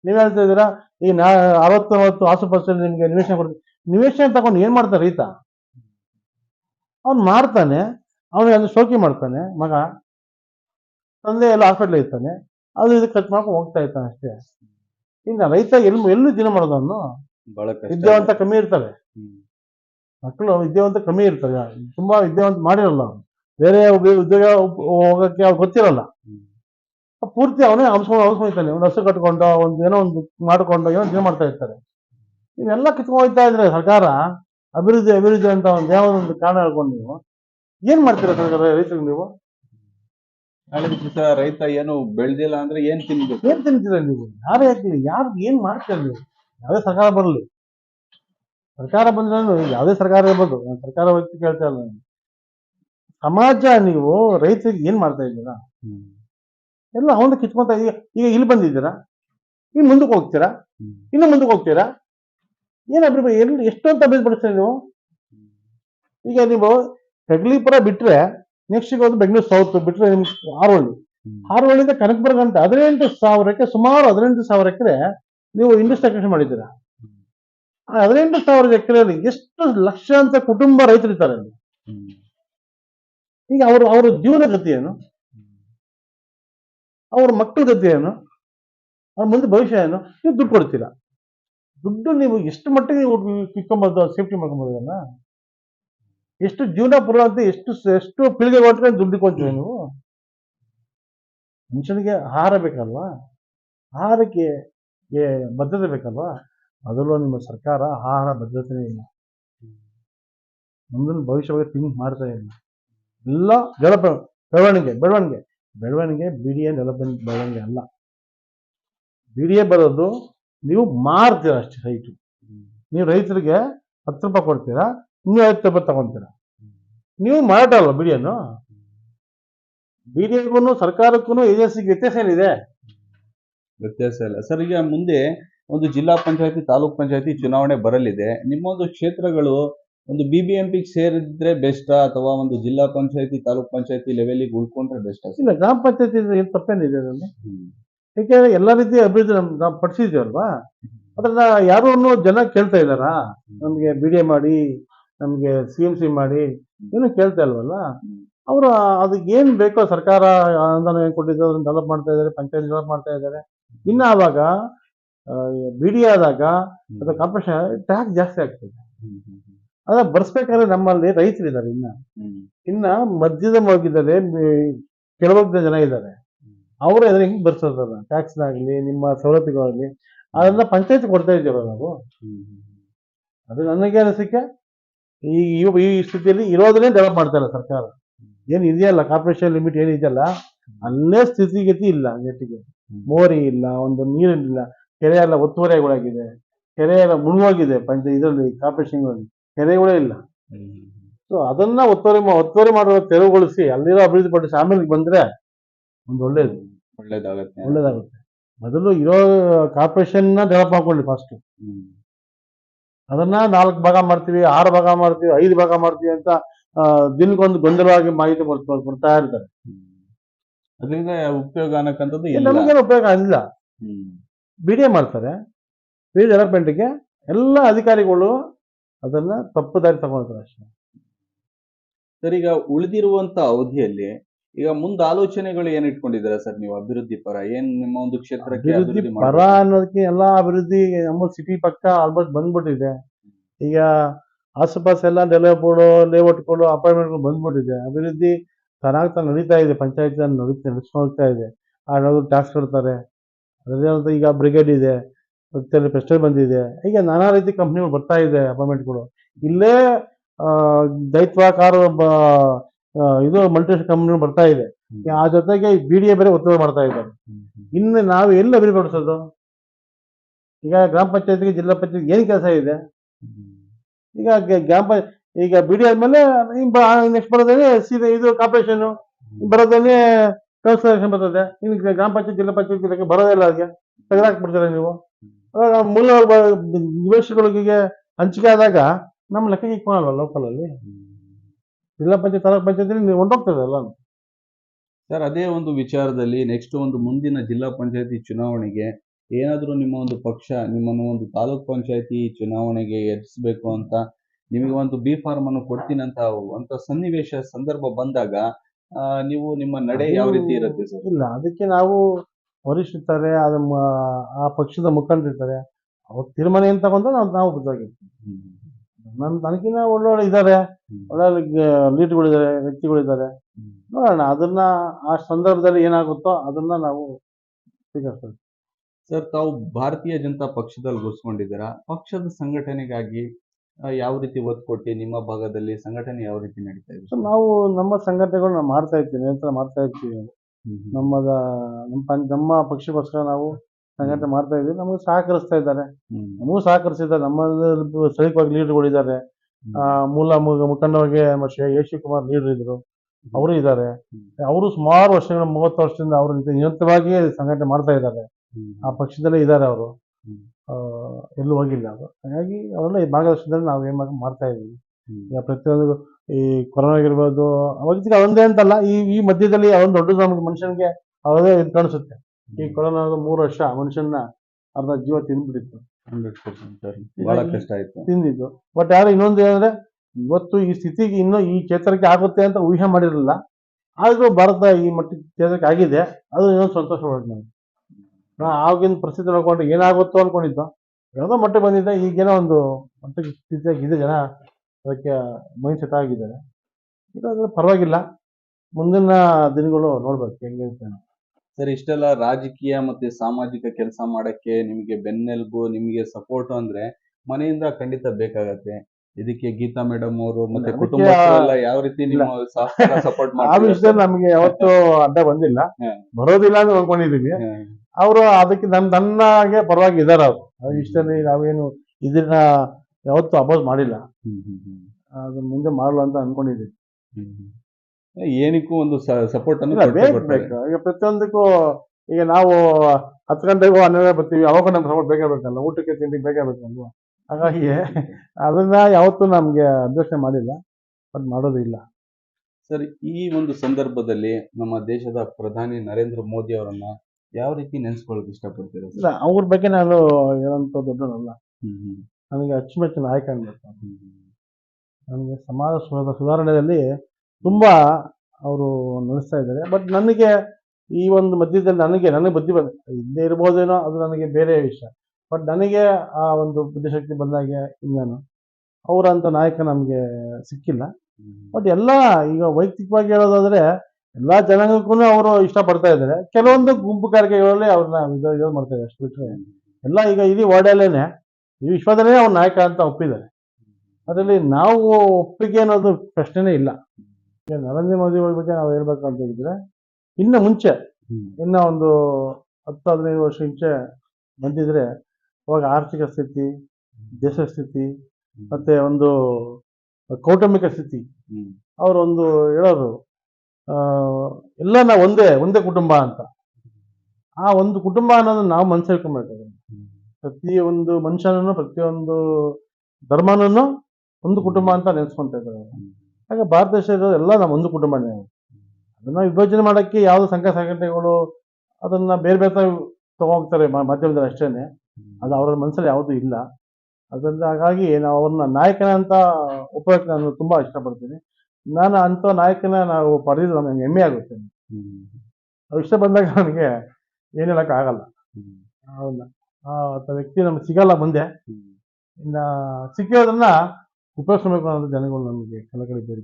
ನೀವು ಹೇಳ್ತಾ ಇದ್ದೀರಾ, ಈ ನಾ ಅರವತ್ತು ಆಸು ಪರ್ಸೆಂಟ್ ನಿಮಗೆ ನಿವೇಶನ ಕೊಡ್ತೀವಿ ನಿವೇಶನ ತಗೊಂಡು ಏನು ಮಾಡ್ತಾರೆ ರೈತ? ಅವ್ನು ಮಾಡ್ತಾನೆ ಅವನಿಗೆ ಅದು ಶೋಕಿ ಮಾಡ್ತಾನೆ ಮಗ. ತಂದೆ ಎಲ್ಲ ಹಾಸ್ಪಿಟ್ಲ್ ಇರ್ತಾನೆ. ಅದು ಇದು ಖರ್ಚು ಮಾಡ್ಕೊಂಡು ಹೋಗ್ತಾ ಇರ್ತಾನೆ ಅಷ್ಟೇ. ಇನ್ನು ರೈತ ಎಲ್ಲಿ ಎಲ್ಲೂ ದಿನ ಮಾಡೋದು ಅವನು ವಿದ್ಯಾವಂತ ಕಮ್ಮಿ ಇರ್ತಾರೆ. ಮಕ್ಕಳು ವಿದ್ಯಾವಂತ ಕಮ್ಮಿ ಇರ್ತಾರೆ. ತುಂಬಾ ವಿದ್ಯಾವಂತ ಮಾಡಿರಲ್ಲ ಅವನು ಬೇರೆ ಉದ್ಯೋಗ ಹೋಗಕ್ಕೆ ಅವ್ರು ಗೊತ್ತಿರಲ್ಲ. ಪೂರ್ತಿ ಅವನೇ ಹಂಸ್ಕೊಂಡು ಹಂಸ್ಕೊಳ್ತಾನೆ ಒಂದು ಹಸು ಕಟ್ಕೊಂಡು ಒಂದು ಏನೋ ಒಂದು ಮಾಡ್ಕೊಂಡು ಏನೋ ದಿನ ಮಾಡ್ತಾ ಇರ್ತಾರೆ. ಇವೆಲ್ಲ ಕಿತ್ಕೊಂಡು ಹೋಗ್ತಾ ಇದ್ರೆ ಸರ್ಕಾರ ಅಭಿವೃದ್ಧಿ ಅಭಿವೃದ್ಧಿ ಅಂತ ಒಂದು ಯಾವ ಒಂದು ಕಾರಣ ಹೇಳ್ಕೊಂಡು ನೀವು. ಏನ್ ಮಾಡ್ತೀರಾ ಸರ್ಕಾರ ರೈತರಿಗೆ ನೀವು?
ನಾಳೆ ರೈತ ಏನು ಬೆಳ್ದಿಲ್ಲ ಅಂದ್ರೆ ಏನ್ ತಿನ್ಬೇಕು?
ಏನ್ ತಿಂತೀರ ನೀವು? ಯಾರು ಹೇಳ್ತೀರಿ ಯಾರು ಏನ್ ಮಾಡ್ತೀರ ನೀವು? ಯಾವ್ದೇ ಸರ್ಕಾರ ಬರಲಿ. ಸರ್ಕಾರ ಬಂದ್ರೆ ಯಾವುದೇ ಸರ್ಕಾರ ಇರ್ಬೋದು. ನಾನು ಸರ್ಕಾರ ವ್ಯಕ್ತಿ ಕೇಳ್ತಾ ಇಲ್ಲ ನಾನು. ಸಮಾಜ ನೀವು ರೈತರಿಗೆ ಏನ್ ಮಾಡ್ತಾ ಇದ್ದೀರಾ? ಎಲ್ಲ ಅವನ ಕಿತ್ಕೊಂತ ಈಗ ಈಗ ಇಲ್ಲಿ ಬಂದಿದ್ದೀರಾ? ಇನ್ನು ಮುಂದಕ್ಕೆ ಹೋಗ್ತೀರಾ. ಇನ್ನು ಮುಂದಕ್ಕೆ ಹೋಗ್ತೀರಾ? ಏನ್ ಅಭಿವೃದ್ಧಿ ಎಲ್ಲಿ ಎಷ್ಟೊಂದು ಅಭಿವೃದ್ಧಿ ಪಡಿಸ್ತೀರಾ ನೀವು? ಈಗ ನೀವು ಕಗ್ಲಿಪುರ ಬಿಟ್ರೆ ನೆಕ್ಸ್ಟ್ ಈಗ ಒಂದು ಬೆಂಗಳೂರು ಸೌತ್ ಬಿಟ್ರೆ ನಿಮ್ಗೆ ಆರೋಳಿ ಆರೋಳಿಂದ ಕನಕಪುರ ಗಂಟೆ ಹದಿನೆಂಟು ಸಾವಿರಕ್ಕೆ ಸುಮಾರು ಹದಿನೆಂಟು ಸಾವಿರ ಎಕರೆ ನೀವು ಇಂಡಸ್ಟ್ರಿ ಮಾಡಿದ್ದೀರಾ? ಹದಿನೆಂಟು ಸಾವಿರ ಎಕರೆಯಲ್ಲಿ ಎಷ್ಟು ಲಕ್ಷಾಂತರ ಕುಟುಂಬ ರೈತರಿರ್ತಾರೆ ಅಲ್ಲಿ? ಈಗ ಅವರು ಅವರ ಜೀವನ ಗತಿ ಏನು? ಅವ್ರ ಮಕ್ಕಳ ಗತಿ ಏನು? ಅವ್ರ ಮುಂದೆ ಭವಿಷ್ಯ ಏನು? ನೀವು ದುಡ್ಡು ಕೊಡ್ತೀರಾ? ದುಡ್ಡು ನೀವು ಎಷ್ಟು ಮಟ್ಟಿಗೆ ನೀವು ಕಿತ್ಕೊಂಬೋದು ಸೇಫ್ಟಿ ಮಾಡ್ಕೊಂಬೋದನ್ನ ಎಷ್ಟು ಜೀವನ ಅಂತ ಎಷ್ಟು ಎಷ್ಟು ಪೀಳಿಗೆ ಕೊಟ್ಟರೆ ದುಡ್ಡು ಕೊಡ್ತೀವಿ ನೀವು? ಮನುಷ್ಯನಿಗೆ ಆಹಾರ ಬೇಕಲ್ವಾ? ಆಹಾರಕ್ಕೆ ಭದ್ರತೆ ಬೇಕಲ್ವಾ? ಮೊದಲು ನಿಮ್ಮ ಸರ್ಕಾರ ಆಹಾರ ಭದ್ರತೆನೇ ಇಲ್ಲ. ಮುಂದಿನ ಭವಿಷ್ಯವಾಗಿ ಥಿಂಕ್ ಮಾಡ್ತಾ ಇಲ್ಲ. ಎಲ್ಲ ಡೆವಲಪ್ ಬೆಳವಣಿಗೆ ಬೆಳವಣಿಗೆ. ಬೆಳವಣಿಗೆ ಬಿ ಡಿ ಎ ಡೆವಲಪ್ಮೆಂಟ್ ಬೆಳವಣಿಗೆ ಅಲ್ಲ. ಬಿ ಬರೋದು ನೀವು ಮಾರ್ತೀರ ಅಷ್ಟೇ ರೈತರು. ನೀವು ರೈತರಿಗೆ ಹತ್ತು ರೂಪಾಯಿ ಕೊಡ್ತೀರಾ? ನೀವು ಐವತ್ತು ರೂಪಾಯಿ ತಗೊಂತೀರ. ನೀವು ಮಾರಾಟ ಅಲ್ವಾ ಬಿಡಿಯನ್ನು. ಬಿಡಿಗೂ ಸರ್ಕಾರಕ್ಕೂ ಏಜೆನ್ಸಿಗೆ ವ್ಯತ್ಯಾಸ ಏನಿದೆ?
ವ್ಯತ್ಯಾಸ ಇಲ್ಲ. ಸರ್ ಈಗ ಮುಂದೆ ಒಂದು ಜಿಲ್ಲಾ ಪಂಚಾಯತಿ ತಾಲೂಕ್ ಪಂಚಾಯತಿ ಚುನಾವಣೆ ಬರಲಿದೆ. ನಿಮ್ಮೊಂದು ಕ್ಷೇತ್ರಗಳು ಒಂದು ಬಿ ಬಿ ಎಂ ಪಿಗೆ ಸೇರಿದ್ರೆ ಬೆಸ್ಟಾ ಅಥವಾ ಒಂದು ಜಿಲ್ಲಾ ಪಂಚಾಯತಿ ತಾಲೂಕ್ ಪಂಚಾಯತಿ ಲೆವೆಲಿಗೆ ಉಳ್ಕೊಂಡ್ರೆ ಬೆಸ್ಟ್
ಇಲ್ಲ ಗ್ರಾಮ ಪಂಚಾಯತಿ ಏನು ತಪ್ಪೇನಿದೆ ಅದರಲ್ಲಿ? ಯಾಕೆಂದ್ರೆ ಎಲ್ಲ ರೀತಿಯ ಅಭಿವೃದ್ಧಿ ನಮ್ ನಾವು ಪಡಿಸಿದ್ವಲ್ವಾ ಅದನ್ನ ಯಾರು ಜನ ಕೇಳ್ತಾ ಇದ್ದಾರಾ? ನಮ್ಗೆ ಬಿ ಡಿ ಎ ಮಾಡಿ ನಮ್ಗೆ ಸಿ ಎಂ ಸಿ ಮಾಡಿ ಏನು ಕೇಳ್ತಾ ಇಲ್ವಲ್ಲ? ಅವರು ಅದಕ್ಕೆ ಏನು ಬೇಕೋ ಸರ್ಕಾರ ಅನುದಾನ ಏನು ಕೊಟ್ಟಿದ್ದು ಅದನ್ನು ಡೆವಲಪ್ ಮಾಡ್ತಾ ಇದ್ದಾರೆ ಪಂಚಾಯತ್ ಡೆವಲಪ್ ಮಾಡ್ತಾ ಇದ್ದಾರೆ. ಇನ್ನು ಆವಾಗ ಬಿ ಡಿ ಆದಾಗ ಅದು ಕಾರ್ಪೊರೇಷನ್ ಟ್ಯಾಕ್ಸ್ ಜಾಸ್ತಿ ಆಗ್ತದೆ. ಅದ ಬರ್ಸ್ಬೇಕಾದ್ರೆ ನಮ್ಮಲ್ಲಿ ರೈತರು ಇದ್ದಾರೆ ಇನ್ನ. ಇನ್ನ ಮಧ್ಯದ ಮಗದಲ್ಲಿ ಕೆಲವೊಬ್ಬ ಜನ ಇದ್ದಾರೆ ಅವರು ಅದನ್ನ ಹಿಂಗೆ ಬರ್ಸೋದಲ್ಲ ಟ್ಯಾಕ್ಸ್ನಾಗಲಿ ನಿಮ್ಮ ಸವಲತ್ತುಗಳಾಗಲಿ ಅದನ್ನ ಪಂಚಾಯತ್ ಕೊಡ್ತಾ ಇದ್ದೀವಲ್ಲ ನಾವು? ಅದು ನನಗೆ ಅನಿಸಿಕೆ. ಈ ಈ- ಸ್ಥಿತಿಯಲ್ಲಿ ಇರೋದನ್ನೇ ಡೆವಲಪ್ ಮಾಡ್ತಾ ಇಲ್ಲ ಸರ್ಕಾರ. ಏನು ಇದೆಯಲ್ಲ ಕಾರ್ಪೊರೇಷನ್ ಲಿಮಿಟ್ ಏನಿದೆಯಲ್ಲ ಅಲ್ಲೇ ಸ್ಥಿತಿಗತಿ ಇಲ್ಲ ನೆಟ್ಟಿಗೆ. ಮೋರಿ ಇಲ್ಲ ಒಂದು ನೀರಿಲ್ಲ ಕೆರೆ ಎಲ್ಲ ಒತ್ತುವರಿಗಳಾಗಿದೆ ಕೆರೆ ಎಲ್ಲ ಮುಳುಗೋಗಿದೆ ಪಂಚ ಇದರಲ್ಲಿ ಕಾರ್ಪೊರೇಷನ್ಗಳಲ್ಲಿ ಕೆರೆಗಳೇ ಇಲ್ಲ. ಸೊ ಅದನ್ನ ಒತ್ತುವರಿ ಒತ್ತುವರಿ ಮಾಡುವ ತೆರವುಗೊಳಿಸಿ ಅಲ್ಲಿರೋ ಅಭಿವೃದ್ಧಿ ಪಡಿಸಿ ಆಮೇಲೆ ಬಂದ್ರೆ ಒಂದು ಒಳ್ಳೇದು.
ಒಳ್ಳೇದಾಗುತ್ತೆ.
ಒಳ್ಳೇದಾಗುತ್ತೆ. ಮೊದಲು ಇರೋ ಕಾರ್ಪೊರೇಷನ್ ಡೆವಲಪ್ ಮಾಡ್ಕೊಳ್ಳಿ ಫಸ್ಟ್. ಅದನ್ನ ನಾಲ್ಕು ಭಾಗ ಮಾಡ್ತೀವಿ ಆರು ಭಾಗ ಮಾಡ್ತೀವಿ ಐದು ಭಾಗ ಮಾಡ್ತೀವಿ ಅಂತ ದಿನಕ್ಕೊಂದು ಗೊಂದಲವಾಗಿ ಮಾಹಿತಿ ಕೊಡ್ತಾ ಇರ್ತಾರೆ.
ಅದರಿಂದ ಉಪಯೋಗ ಅನ್ನಕ್ಕಂಥದ್ದು
ನಮಗೇನು ಉಪಯೋಗ ಇಲ್ಲ. ಬಿ ಡಿ ಎ ಮಾಡ್ತಾರೆ ಬಿ ಡೆವಲಪ್ಮೆಂಟ್ಗೆ ಎಲ್ಲ ಅಧಿಕಾರಿಗಳು ಅದನ್ನ ತಪ್ಪು ದಾರಿ ತಗೊಳ್ತಾರೆ ಅಷ್ಟೇ.
ಸರ್ ಈಗ ಉಳಿದಿರುವಂತ ಅವಧಿಯಲ್ಲಿ ಈಗ ಮುಂದೆ ಆಲೋಚನೆಗಳು ಏನ್ ಇಟ್ಕೊಂಡಿದ್ದಾರೆ ಸರ್ ನೀವು ಅಭಿವೃದ್ಧಿ ಪರ? ಏನ್ ನಿಮ್ಮ ಒಂದು ಕ್ಷೇತ್ರಕ್ಕೆ
ಅಭಿವೃದ್ಧಿ
ಅಭಿವೃದ್ಧಿ
ಪರ
ಮಾಡ್ಬೇಕು?
ಅನ್ನೋದಕ್ಕೆ ಎಲ್ಲಾ ಅಭಿವೃದ್ಧಿ ನಮ್ಮ ಸಿಟಿ ಪಕ್ಕ ಆಲ್ಮೋಸ್ಟ್ ಬಂದ್ಬಿಟ್ಟಿದೆ. ಈಗ ಆಸುಪಾಸು ಎಲ್ಲ ಡೆವಲಪ್ಗಳು ಲೇಔಟ್ಗಳು ಅಪಾರ್ಟ್ಮೆಂಟ್ಗಳು ಬಂದ್ಬಿಟ್ಟಿದೆ. ಅಭಿವೃದ್ಧಿ ಚೆನ್ನಾಗಿ ತಾನು ನಡೀತಾ ಇದೆ ಪಂಚಾಯತ್ ನಡೀತಾ ನಡೆಸ್ಕೊಂಡು ಹೋಗ್ತಾ ಇದೆ ಆಡೋದು ಟ್ಯಾಕ್ಸ್ ಕೊಡ್ತಾರೆ ಅದೇ ಅಲ್ಲದೆ ಈಗ ಬ್ರಿಗೇಡ್ ಇದೆ ಮತ್ತೆ ಫೆಸ್ಟಿವಲ್ ಬಂದಿದೆ. ಈಗ ನಾನಾ ರೀತಿ ಕಂಪ್ನಿಗಳು ಬರ್ತಾ ಇದೆ ಅಪಾರ್ಟ್ಮೆಂಟ್ಗಳು ಇಲ್ಲೇ ಆ, ದೈತ್ವ ಕಾರು ಬ- ಆ, ಇದು ಮಲ್ಟಿ ಕಂಪ್ನಿ ಬರ್ತಾ ಇದೆ. ಆ ಜೊತೆಗೆ ಬಿ ಡಿ ಎ ಬೇರೆ ಒತ್ತಡ ಮಾಡ್ತಾ ಇದ್ದಾರೆ. ಇನ್ನು ನಾವು ಎಲ್ಲಿ ಅಭಿವೃದ್ಧಿಪಡಿಸೋದು ಈಗ ಗ್ರಾಮ ಪಂಚಾಯತ್ಗೆ ಜಿಲ್ಲಾ ಪಂಚಾಯತ್ ಏನು ಕೆಲಸ ಇದೆ? ಈಗ ಗ್ರಾಮ ಈಗ ಬಿ ಡಿ ಆದ್ಮೇಲೆ ನೆಕ್ಸ್ಟ್ ಬರೋದೇ ಸೀದಾ ಇದು ಕಾರ್ಪೊರೇಷನ್ ಬರೋದೇ ಕನ್ಸ್ಟ್ರಕ್ಷನ್ ಬರ್ತದೆ. ಇನ್ನು ಗ್ರಾಮ ಪಂಚಾಯತ್ ಜಿಲ್ಲಾ ಪಂಚಾಯತ್ ಇದಕ್ಕೆ ಬರೋದೇ ಇಲ್ಲ ಅದಕ್ಕೆ. ತೆಗೆದಾಕ್ಬಿಡ್ತೀರ ನೀವು? ಮೂಲ ನಿವೇಶಗಳಿಗೆ ಹಂಚಿಕೆ ಆದಾಗ ನಮ್ಮ ಲೆಕ್ಕಕ್ಕೆ ಲೋಕಲ್ ಲೋಕಲಲ್ಲಿ ಜಿಲ್ಲಾ ಪಂಚಾಯತ್ ತಾಲೂಕ್ ಪಂಚಾಯತ್ ನೀವು ಹೊಂಟೋಗ್ತದೆ ಅಲ್ಲ?
ಸರ್ ಅದೇ ಒಂದು ವಿಚಾರದಲ್ಲಿ ನೆಕ್ಸ್ಟ್ ಒಂದು ಮುಂದಿನ ಜಿಲ್ಲಾ ಪಂಚಾಯತಿ ಚುನಾವಣೆಗೆ ಏನಾದರೂ ನಿಮ್ಮ ಒಂದು ಪಕ್ಷ ನಿಮ್ಮನ್ನು ಒಂದು ತಾಲೂಕ್ ಪಂಚಾಯತಿ ಚುನಾವಣೆಗೆ ಎದುರಿಸಬೇಕು ಅಂತ ನಿಮಗೆ ಒಂದು ಬಿ ಫಾರ್ಮ್ ಅನ್ನು ಕೊಡ್ತೀನಿ ಅಂತ ಅಂತ ಸನ್ನಿವೇಶ ಸಂದರ್ಭ ಬಂದಾಗ ಆ, ನೀವು ನಿಮ್ಮ ನಡೆ ಯಾವ ರೀತಿ ಇರುತ್ತೆ ಸರ್?
ಇಲ್ಲ ಅದಕ್ಕೆ ನಾವು ವರಿಷ್ಠರಿರ್ತಾರೆ ಅದ ಮ- ಆ ಪಕ್ಷದ ಮುಖಂಡರಿರ್ತಾರೆ. ಅವ್ರ ತೀರ್ಮಾನ ಏನ್ ತಗೊಂಡ್ರೆ ನಾವು ನಾವು ನನ್ ನನಗಿನ್ನ ಒಳ್ಳೊಳ್ಳೆ ಇದ್ದಾರೆ. ಒಳ್ಳೊಳ್ಳೆ ಲೀಡ್ಗಳಿದ್ದಾರೆ ವ್ಯಕ್ತಿಗಳಿದ್ದಾರೆ ನೋಡೋಣ ಅದನ್ನ ಆ ಸಂದರ್ಭದಲ್ಲಿ ಏನಾಗುತ್ತೋ ಅದನ್ನ ನಾವು ಸ್ವೀಕರಿಸ್ತೇವೆ.
ಸರ್ ತಾವು ಭಾರತೀಯ ಜನತಾ ಪಕ್ಷದಲ್ಲಿ ಗುರುಸ್ಕೊಂಡಿದ್ದೀರಾ ಪಕ್ಷದ ಸಂಘಟನೆಗಾಗಿ ಯಾವ ರೀತಿ ಒತ್ತು ಕೊಟ್ಟು ನಿಮ್ಮ ಭಾಗದಲ್ಲಿ ಸಂಘಟನೆ ಯಾವ ರೀತಿ ನಡೀತಾ ಇದೆ?
ಸೊ ನಾವು ನಮ್ಮ ಸಂಘಟನೆಗಳು ನಾವು ಮಾಡ್ತಾ ಇರ್ತೀವಿ ನಿರಂತರ ಮಾಡ್ತಾ ಇರ್ತೀವಿ ನಮ್ಮದ ನಮ್ಮ ಪಂ- ನಮ್ಮ ಪಕ್ಷಕ್ಕೋಸ್ಕರ ನಾವು ಸಂಘಟನೆ ಮಾಡ್ತಾ ಇದ್ದೀವಿ ನಮಗೆ ಸಹಕರಿಸ್ತಾ ಇದ್ದಾರೆ. ನಮಗೂ ಸಹಕರಿಸಿದ್ದಾರೆ. ನಮ್ಮ ಸ್ಥಳೀಯವಾಗಿ ಲೀಡರ್ಗಳಿದ್ದಾರೆ ಆ, ಮೂಲ ಮುಖಂಡವಾಗಿ ಎ ಶಿವಕುಮಾರ್ ಲೀಡರ್ ಇದ್ರು. ಅವರು ಇದ್ದಾರೆ. ಅವರು ಸುಮಾರು ವರ್ಷಗಳ ಮೂವತ್ತು ವರ್ಷದಿಂದ ಅವರು ನಿರಂತರವಾಗಿ ಸಂಘಟನೆ ಮಾಡ್ತಾ ಇದ್ದಾರೆ. ಆ ಪಕ್ಷದಲ್ಲೇ ಇದ್ದಾರೆ ಅವರು. ಎಲ್ಲೂ ಹೋಗಿಲ್ಲ ಅವರು. ಹಾಗಾಗಿ ಅವರೆಲ್ಲ ಈ ಮಾರ್ಗದರ್ಶನದಲ್ಲಿ ನಾವು ಏನ್ ಮಾಡ್- ಮಾಡ್ತಾ ಇದ್ದೀವಿ. ಈಗ ಪ್ರತಿಯೊಂದು ಈ ಕೊರೋನಾ ಆಗಿರ್ಬೋದು ಅವಾಗ ಒಂದೇ ಅಂತಲ್ಲ ಈ ಈ ಮಧ್ಯದಲ್ಲಿ ಒಂದು ದೊಡ್ಡ ನಮ್ಗೆ ಮನುಷ್ಯನಿಗೆ ಅವರದೇ ಇದು ಕಾಣಿಸುತ್ತೆ. ಈ ಕೊರೋನಾ ಮೂರು ವರ್ಷ ಮನುಷ್ಯನ ಅರ್ಧ ಜೀವ ತಿಂದ್ಬಿಟ್ಟಿತ್ತು.
100% ಬಹಳ ಕಷ್ಟ ಆಯ್ತು.
ತಿಂದಿದ್ದು. ಬಟ್ ಯಾರು ಇನ್ನೊಂದು ಏನಂದ್ರೆ ಇವತ್ತು ಈ ಸ್ಥಿತಿಗೆ ಇನ್ನೂ ಈ ಕ್ಷೇತ್ರಕ್ಕೆ ಆಗುತ್ತೆ ಅಂತ ಊಹೆ ಮಾಡಿರಲಿಲ್ಲ. ಆದ್ರೂ ಭಾರತ ಈ ಮಟ್ಟಿಗೆ ಕ್ಷೇತ್ರಕ್ಕೆ ಆಗಿದೆ. ಅದು ಇನ್ನೊಂದು ಸಂತೋಷ ಪಡ್ತು ನಾನು ನಾ ಆಗಿನ ಪರಿಸ್ಥಿತಿ ನೋಡ್ಕೊಂಡು ಏನಾಗುತ್ತೋ ಅನ್ಕೊಂಡಿದ್ದು. ಯಾವುದೋ ಮಟ್ಟಿಗೆ ಬಂದಿದ್ದೆ ಈಗೇನೋ ಒಂದು ಮಟ್ಟಿಗೆ ಸ್ಥಿತಿಯಾಗಿ ಇದೆ ಜನ. ಅದಕ್ಕೆ ಮೈಂಡ್ ಸೆಟ್ ಆಗಿದ್ದಾರೆ. ಇದಾದ್ರೆ ಪರವಾಗಿಲ್ಲ. ಮುಂದಿನ ದಿನಗಳು ನೋಡ್ಬೇಕು ಹೆಂಗೆ ಅಂತ.
ಸರ್ ಇಷ್ಟೆಲ್ಲ ರಾಜಕೀಯ ಮತ್ತೆ ಸಾಮಾಜಿಕ ಕೆಲಸ ಮಾಡಕ್ಕೆ ನಿಮಗೆ ಬೆನ್ನೆಲುಬು ನಿಮಗೆ ಸಪೋರ್ಟ್ ಅಂದ್ರೆ ಮನೆಯಿಂದ ಖಂಡಿತ ಬೇಕಾಗತ್ತೆ. ಇದಕ್ಕೆ ಗೀತಾ ಮೇಡಮ್ ಅವರು ಮತ್ತೆ ಕುಟುಂಬ ಯಾವ ರೀತಿ ನಿಮ್ಮ ಸಪೋರ್ಟ್
ಆ ವಿಷಯದಲ್ಲಿ ನಮಗೆ ಯಾವತ್ತೂ ಅಡ್ಡ ಬಂದಿಲ್ಲ. ಬರೋದಿಲ್ಲ ಅಂತ ಅನ್ಕೊಂಡಿದೀವಿ. ಅವರು ಅದಕ್ಕೆ ನನ್ ನನ್ನಾಗೆ ಪರವಾಗಿ ಇದಾರೆ ಅವ್ರು. ಇಷ್ಟಲ್ಲಿ ನಾವೇನು ಇದನ್ನ ಯಾವತ್ತು ಅಪೋಸ್ ಮಾಡಿಲ್ಲ. ಅದನ್ನ ಮುಂದೆ ಮಾಡಲ್ಲ ಅಂತ ಅನ್ಕೊಂಡಿದ್ದೀವಿ
ಏನಕ್ಕೂ ಒಂದು ಸಪೋರ್ಟ್ ಅನ್ನು
ಈಗ ಪ್ರತಿಯೊಂದಕ್ಕೂ ಈಗ ನಾವು ಹತ್ತು ಗಂಟೆಗೂ ಹನ್ನೆರಡು ಬರ್ತೀವಿ ಅವಾಗ ನಮ್ಗೆ ಸಪೋರ್ಟ್ ಬೇಕೇ ಬೇಕಲ್ಲ ಊಟಕ್ಕೆ ತಿಂಡಿಗೆ ಬೇಕೇ ಬೇಕಲ್ವಾ? ಹಾಗಾಗಿ ಅದನ್ನ ಯಾವತ್ತೂ ನಮ್ಗೆ ಅಧ್ಯಕ್ಷ ಮಾಡಿಲ್ಲ ಬಟ್ ಮಾಡೋದಿಲ್ಲ
ಸರ್ ಈ ಒಂದು ಸಂದರ್ಭದಲ್ಲಿ ನಮ್ಮ ದೇಶದ ಪ್ರಧಾನಿ ನರೇಂದ್ರ ಮೋದಿ ಅವರನ್ನ ಯಾವ ರೀತಿ ನೆನೆಸ್ಕೊಳ್ಳೋಕೆ ಇಷ್ಟಪಡ್ತೀರಾ
ಇಲ್ಲ ಅವ್ರ ಬಗ್ಗೆ ನಾನು ಏನಂತ ದೊಡ್ಡನಲ್ಲ ನನಗೆ ಅಚ್ಚುಮೆಚ್ಚಿನ ನಾಯಕ ಅನ್ಬೇಕು. ನನಗೆ ಸಮಾಜ ಸುಧಾರಣೆಯಲ್ಲಿ ತುಂಬಾ ಅವರು ನಡೆಸ್ತಾ ಇದ್ದಾರೆ. ಬಟ್ ನನಗೆ ಈ ಒಂದು ಮಧ್ಯದಲ್ಲಿ ನನಗೆ ನನಗೆ ಬುದ್ಧಿ ಬಂದ, ಇಲ್ಲೇ ಇರ್ಬೋದೇನೋ ಅದು ನನಗೆ ಬೇರೆ ವಿಷಯ. ಬಟ್ ನನಗೆ ಆ ಒಂದು ಬುದ್ಧಿಶಕ್ತಿ ಬಂದಾಗೆ ಇನ್ನೇನು. ಅವರಂಥ ನಾಯಕ ನಮಗೆ ಸಿಕ್ಕಿಲ್ಲ. ಬಟ್ ಎಲ್ಲ ಈಗ ವೈಯಕ್ತಿಕವಾಗಿ ಹೇಳೋದಾದ್ರೆ ಎಲ್ಲ ಜನಾಂಗಕ್ಕೂ ಅವರು ಇಷ್ಟಪಡ್ತಾ ಇದ್ದಾರೆ. ಕೆಲವೊಂದು ಗುಂಪು ಕಾರಿಕೆಗಳಲ್ಲಿ ಅವ್ರನ್ನ ಇದು ಮಾಡ್ತಾರೆ ಅಷ್ಟು ಬಿಟ್ಟರೆ ಎಲ್ಲ ಈಗ ಇಡೀ ವರ್ಡಲ್ಲೇ ಈ ವಿಶ್ವದಲ್ಲೇ ಅವ್ರ ನಾಯಕ ಅಂತ ಒಪ್ಪಿದ್ದಾರೆ. ಅದರಲ್ಲಿ ನಾವು ಒಪ್ಪಿಗೆ ಅನ್ನೋದು ಪ್ರಶ್ನೆನೇ ಇಲ್ಲ. ಈಗ ನರೇಂದ್ರ ಮೋದಿ ಅವ್ರ ಬಗ್ಗೆ ನಾವು ಹೇಳ್ಬೇಕು ಅಂತ ಹೇಳಿದ್ರೆ ಇನ್ನು ಮುಂಚೆ. ಇನ್ನ ಒಂದು ಹತ್ತು ಹದಿನೈದು ವರ್ಷ ಮುಂಚೆ ಬಂದಿದ್ರೆ ಅವಾಗ ಆರ್ಥಿಕ ಸ್ಥಿತಿ ದೇಶ ಸ್ಥಿತಿ ಮತ್ತೆ ಒಂದು ಕೌಟುಂಬಿಕ ಸ್ಥಿತಿ
ಅವರು
ಅವರೊಂದು ಹೇಳೋರು ಆ, ಎಲ್ಲ ನಾವು ಒಂದೇ ಒಂದೇ ಕುಟುಂಬ ಅಂತ. ಆ ಒಂದು ಕುಟುಂಬ ಅನ್ನೋದು ನಾವು ಮನಸ್ಸಿಟ್ಕೊಬೇಕು ಪ್ರತಿ ಒಂದು ಮನುಷ್ಯನನ್ನು ಪ್ರತಿಯೊಂದು ಧರ್ಮನೂ ಒಂದು ಕುಟುಂಬ ಅಂತ ನೆನೆಸ್ಕೊಂತ ಇದ್ದಾರೆ. ಹಾಗೆ ಭಾರತ ದೇಶ ಇರೋದು ಎಲ್ಲ ನಮ್ಮ ಒಂದು ಕುಟುಂಬನೇ. ಅದನ್ನು ವಿಭಜನೆ ಮಾಡೋಕ್ಕೆ ಯಾವುದೋ ಸಂಘ ಸಂಘಟನೆಗಳು ಅದನ್ನು ಬೇರೆ ಬೇರೆ ತರ ತಗೋಗ್ತಾರೆ ಮಾಧ್ಯಮದಲ್ಲಿ ಅಷ್ಟೇ ಅದು ಅವರ ಮನಸ್ಸಲ್ಲಿ ಯಾವುದೂ ಇಲ್ಲ. ಅದರಿಂದ ಹಾಗಾಗಿ ನಾವು ಅವ್ರನ್ನ ನಾಯಕನ ಅಂತ ಉಪಯೋಗ ನಾನು ತುಂಬ ಇಷ್ಟಪಡ್ತೀನಿ. ನಾನು ಅಂಥ ನಾಯಕನ ನಾವು ಪಡೆದಿದ್ದು ನನಗೆ ಹೆಮ್ಮೆ ಆಗುತ್ತೆ. ಅವ್ರು ಇಷ್ಟ ಬಂದಾಗ ನನಗೆ ಏನು ಹೇಳೋಕ್ಕಾಗಲ್ಲ ಆಗಲ್ಲ. ಹೌದಾ ಆ ವ್ಯಕ್ತಿ ನಮ್ಗೆ ಸಿಗಲ್ಲ ಮುಂದೆ. ಇನ್ನು ಸಿಕ್ಕಿರೋದನ್ನ ಅನ್ನೋದು ಜನಗಳು ನಮಗೆ ಕಳಕಳಿ ಬೇರೆ.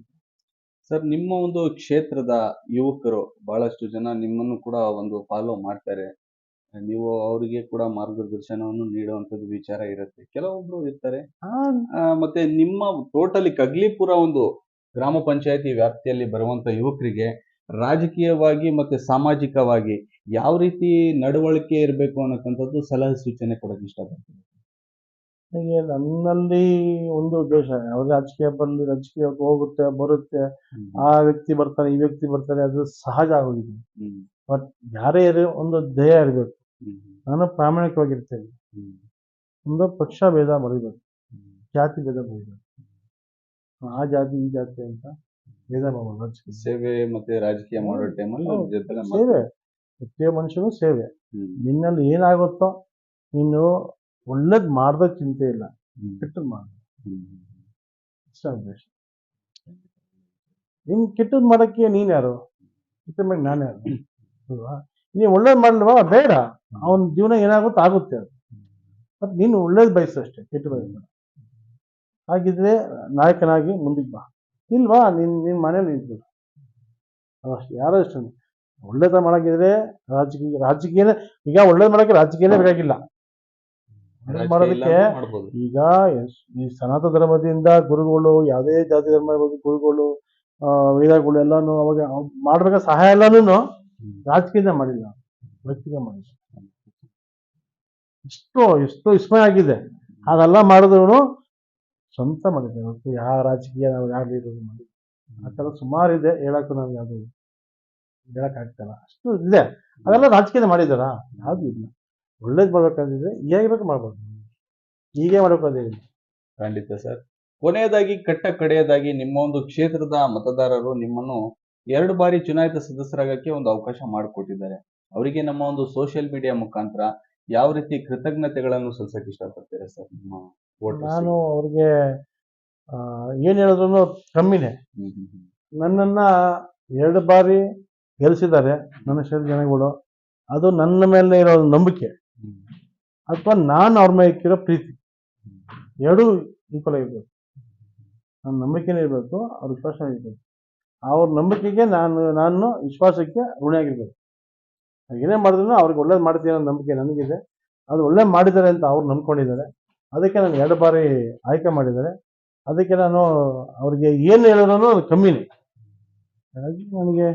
ಸರ್ ನಿಮ್ಮ ಒಂದು ಕ್ಷೇತ್ರದ ಯುವಕರು ಬಹಳಷ್ಟು ಜನ ನಿಮ್ಮನ್ನು ಕೂಡ ಒಂದು ಫಾಲೋ ಮಾಡ್ತಾರೆ. ನೀವು ಅವರಿಗೆ ಕೂಡ ಮಾರ್ಗದರ್ಶನವನ್ನು ನೀಡುವಂಥದ್ದು ವಿಚಾರ ಇರುತ್ತೆ. ಕೆಲವೊಬ್ರು ಇರ್ತಾರೆ. ಆ, ಮತ್ತೆ ನಿಮ್ಮ ಟೋಟಲಿ ಕಗ್ಲಿಪುರ ಒಂದು ಗ್ರಾಮ ಪಂಚಾಯತಿ ವ್ಯಾಪ್ತಿಯಲ್ಲಿ ಬರುವಂತ ಯುವಕರಿಗೆ ರಾಜಕೀಯವಾಗಿ ಮತ್ತೆ ಸಾಮಾಜಿಕವಾಗಿ ಯಾವ ರೀತಿ ನಡವಳಿಕೆ ಇರಬೇಕು ಅನ್ನೋಕ್ಕಂಥದ್ದು ಸಲಹೆ ಸೂಚನೆ ಕೊಡೋಕೆ ಇಷ್ಟಪಡ್ತೀನಿ
ನನಗೆ ನನ್ನಲ್ಲಿ ಒಂದು ಉದ್ದೇಶ. ಯಾವ ರಾಜಕೀಯ ಬಂದು ರಾಜಕೀಯ ಹೋಗುತ್ತೆ ಬರುತ್ತೆ ಆ ವ್ಯಕ್ತಿ ಬರ್ತಾನೆ ಈ ವ್ಯಕ್ತಿ ಬರ್ತಾರೆ ಅದು ಸಹಜ ಆಗೋಗಿದೆ ಬಟ್ ಯಾರೇ ಇರೋ ಒಂದು ಧ್ಯೇಯ ಇರಬೇಕು. ನಾನು ಪ್ರಾಮಾಣಿಕವಾಗಿರ್ತೇನೆ. ಒಂದು ಪಕ್ಷ ಭೇದ ಬರೀಬೇಕು. ಜಾತಿ ಭೇದ ಬರೀಬೇಕು. ಆ ಜಾತಿ ಈ ಜಾತಿ ಅಂತ ಭೇದ ರಾಜಕೀಯ.
ಸೇವೆ ಮತ್ತೆ ರಾಜಕೀಯ ಮಾಡೋ ಟೈಮಲ್ಲಿ
ಸೇವೆ. ಪ್ರತಿಯೊಬ್ಬ ಮನುಷ್ಯನು ಸೇವೆ. ನಿನ್ನಲ್ಲಿ ಏನಾಗುತ್ತೋ ನೀನು ಒಳ್ಳೇದ್ ಮಾಡ್ದ ಚಿಂತೆ ಇಲ್ಲ.
ಕೆಟ್ಟ
ಕೆಟ್ಟದ್ ಮಾಡ
ಹ್ಮ್.
ಇಷ್ಟ ಉದ್ದೇಶ. ನಿನ್ ಕೆಟ್ಟದ್ ಮಾಡಕ್ಕೆ ನೀನ್ ಯಾರು? ಕೆಟ್ಟ ಮೇಲೆ ನಾನು ಯಾರು? ಅಲ್ವಾ? ನೀನು ಒಳ್ಳೇದ್ ಮಾಡಲ್ವಾ ಬೇಡ. ಅವನ ಜೀವನ ಏನಾಗುತ್ತೆ ಆಗುತ್ತೆ ಅದು. ಬಟ್ ನೀನು ಒಳ್ಳೇದ್ ಬಯಸು ಕೆಟ್ಟ ಬಯಸ ಹಾಗಿದ್ರೆ ನಾಯಕನಾಗಿ ಮುಂದಿಗೆ ಬಾ. ಇಲ್ವಾ? ನಿನ್ ನಿನ್ ಮನೇಲಿ ನಿಂತು ಅಷ್ಟೇ ಯಾರೋ ಅಷ್ಟೇ ಒಳ್ಳೇದ ಮಾಡಕ್ಕಿದ್ರೆ ರಾಜಕೀಯ ರಾಜಕೀಯನೇ ಈಗ ಒಳ್ಳೇದ್ ಮಾಡಕ್ಕೆ ರಾಜಕೀಯನೇ ಬೇಕಾಗಿಲ್ಲ. ಮಾಡೋದಕ್ಕೆ? ಈಗ ಈ ಸನಾತನ ಧರ್ಮದಿಂದ ಗುರುಗಳು ಯಾವುದೇ ಜಾತಿ ಧರ್ಮ ಇರ್ಬೋದು ಗುರುಗಳು ಆ, ವೇದಗಳು ಎಲ್ಲಾನು ಅವಾಗ ಅವ್ ಮಾಡ್ಬೇಕಾದ ಸಹಾಯ ಎಲ್ಲಾನು ರಾಜಕೀಯದಿಂದ ಮಾಡಿಲ್ಲ. ವ್ಯಕ್ತಿಗೆ ಮಾಡಿಲ್ಲ. ಇಷ್ಟು ಎಷ್ಟು ವಿಸ್ಮಯ ಆಗಿದೆ. ಅದೆಲ್ಲ ಮಾಡಿದ್ರು ಸ್ವಂತ ಮಾಡಿದ್ದೆ ಹೊರತು ಯಾವ ರಾಜಕೀಯ ನಾವು ಯಾವ ಲೀಡರ್ ಮಾಡಿ ಆ ಥರ ಸುಮಾರು ಇದೆ ಹೇಳಕ್ಕೂ ನಾವು ಯಾವುದು ಹೇಳಕ್ಕಾಗ್ತಲ್ಲ. ಅಷ್ಟು ಇದೆ. ಅದೆಲ್ಲ ರಾಜಕೀಯ ಮಾಡಿದ್ದಾರಾ? ಯಾವುದು ಇಲ್ಲ. ಒಳ್ಳೇದು ಮಾಡ್ಬೇಕಂದಿದ್ರೆ ಹೇಗೆ ಬೇಕು ಮಾಡ್ಬೋದು. ಹೀಗೆ ಮಾಡ್ಬೇಕಂತಿಲ್ಲ
ಖಂಡಿತ ಸರ್. ಕೊನೆಯದಾಗಿ ಕಟ್ಟ ಕಡೆಯದಾಗಿ ನಿಮ್ಮ ಒಂದು ಕ್ಷೇತ್ರದ ಮತದಾರರು ನಿಮ್ಮನ್ನು ಎರಡು ಬಾರಿ ಚುನಾಯಿತ ಸದಸ್ಯರಾಗಕ್ಕೆ ಒಂದು ಅವಕಾಶ ಮಾಡಿಕೊಟ್ಟಿದ್ದಾರೆ. ಅವರಿಗೆ ನಮ್ಮ ಒಂದು ಸೋಷಿಯಲ್ ಮೀಡಿಯಾ ಮುಖಾಂತರ ಯಾವ ರೀತಿ ಕೃತಜ್ಞತೆಗಳನ್ನು ಸಲ್ಲಿಸಕ್ಕೆ ಇಷ್ಟಪಡ್ತೀರಾ ಸರ್ ನಿಮ್ಮ
ನಾನು ಅವ್ರಿಗೆ ಏನ್ ಹೇಳಿದ್ರು ಕಮ್ಮಿನೇ. ನನ್ನನ್ನ ಎರಡು ಬಾರಿ ಗೆಲ್ಸಿದ್ದಾರೆ. ನನ್ನ ಕ್ಷೇತ್ರದ ಜನಗಳು. ಅದು ನನ್ನ ಮೇಲೆ ಇರೋ ನಂಬಿಕೆ. ಅಥವಾ ನಾನು ಅವ್ರ ಮೇಲೆ ಪ್ರೀತಿ. ಎರಡೂ ಈಕ್ವಲ್ ಆಗಿರ್ಬೇಕು ನನ್ನ ನಂಬಿಕೆನೇ ಇರಬೇಕು ಅವ್ರ ವಿಶ್ವಾಸ ಇರಬೇಕು. ಅವ್ರ ನಂಬಿಕೆಗೆ ನಾನು ನಾನು ವಿಶ್ವಾಸಕ್ಕೆ ಋಣಿಯಾಗಿರ್ಬೇಕು. ಏನೇ ಮಾಡಿದ್ರು ಅವ್ರಿಗೆ ಒಳ್ಳೇದು ಮಾಡ್ತೀನಿ ಅನ್ನೋ ನಂಬಿಕೆ ನನಗಿದೆ. ಅದು ಒಳ್ಳೆ ಮಾಡಿದ್ದಾರೆ ಅಂತ ಅವ್ರು ನಂಬ್ಕೊಂಡಿದ್ದಾರೆ. ಅದಕ್ಕೆ ನಾನು ಎರಡು ಬಾರಿ ಆಯ್ಕೆ ಮಾಡಿದ್ದಾರೆ. ಅದಕ್ಕೆ ನಾನು ಅವ್ರಿಗೆ ಏನು ಹೇಳೋದು ಅದು ಕಮ್ಮಿನೇ. ಹಾಗಾಗಿ ನನಗೆ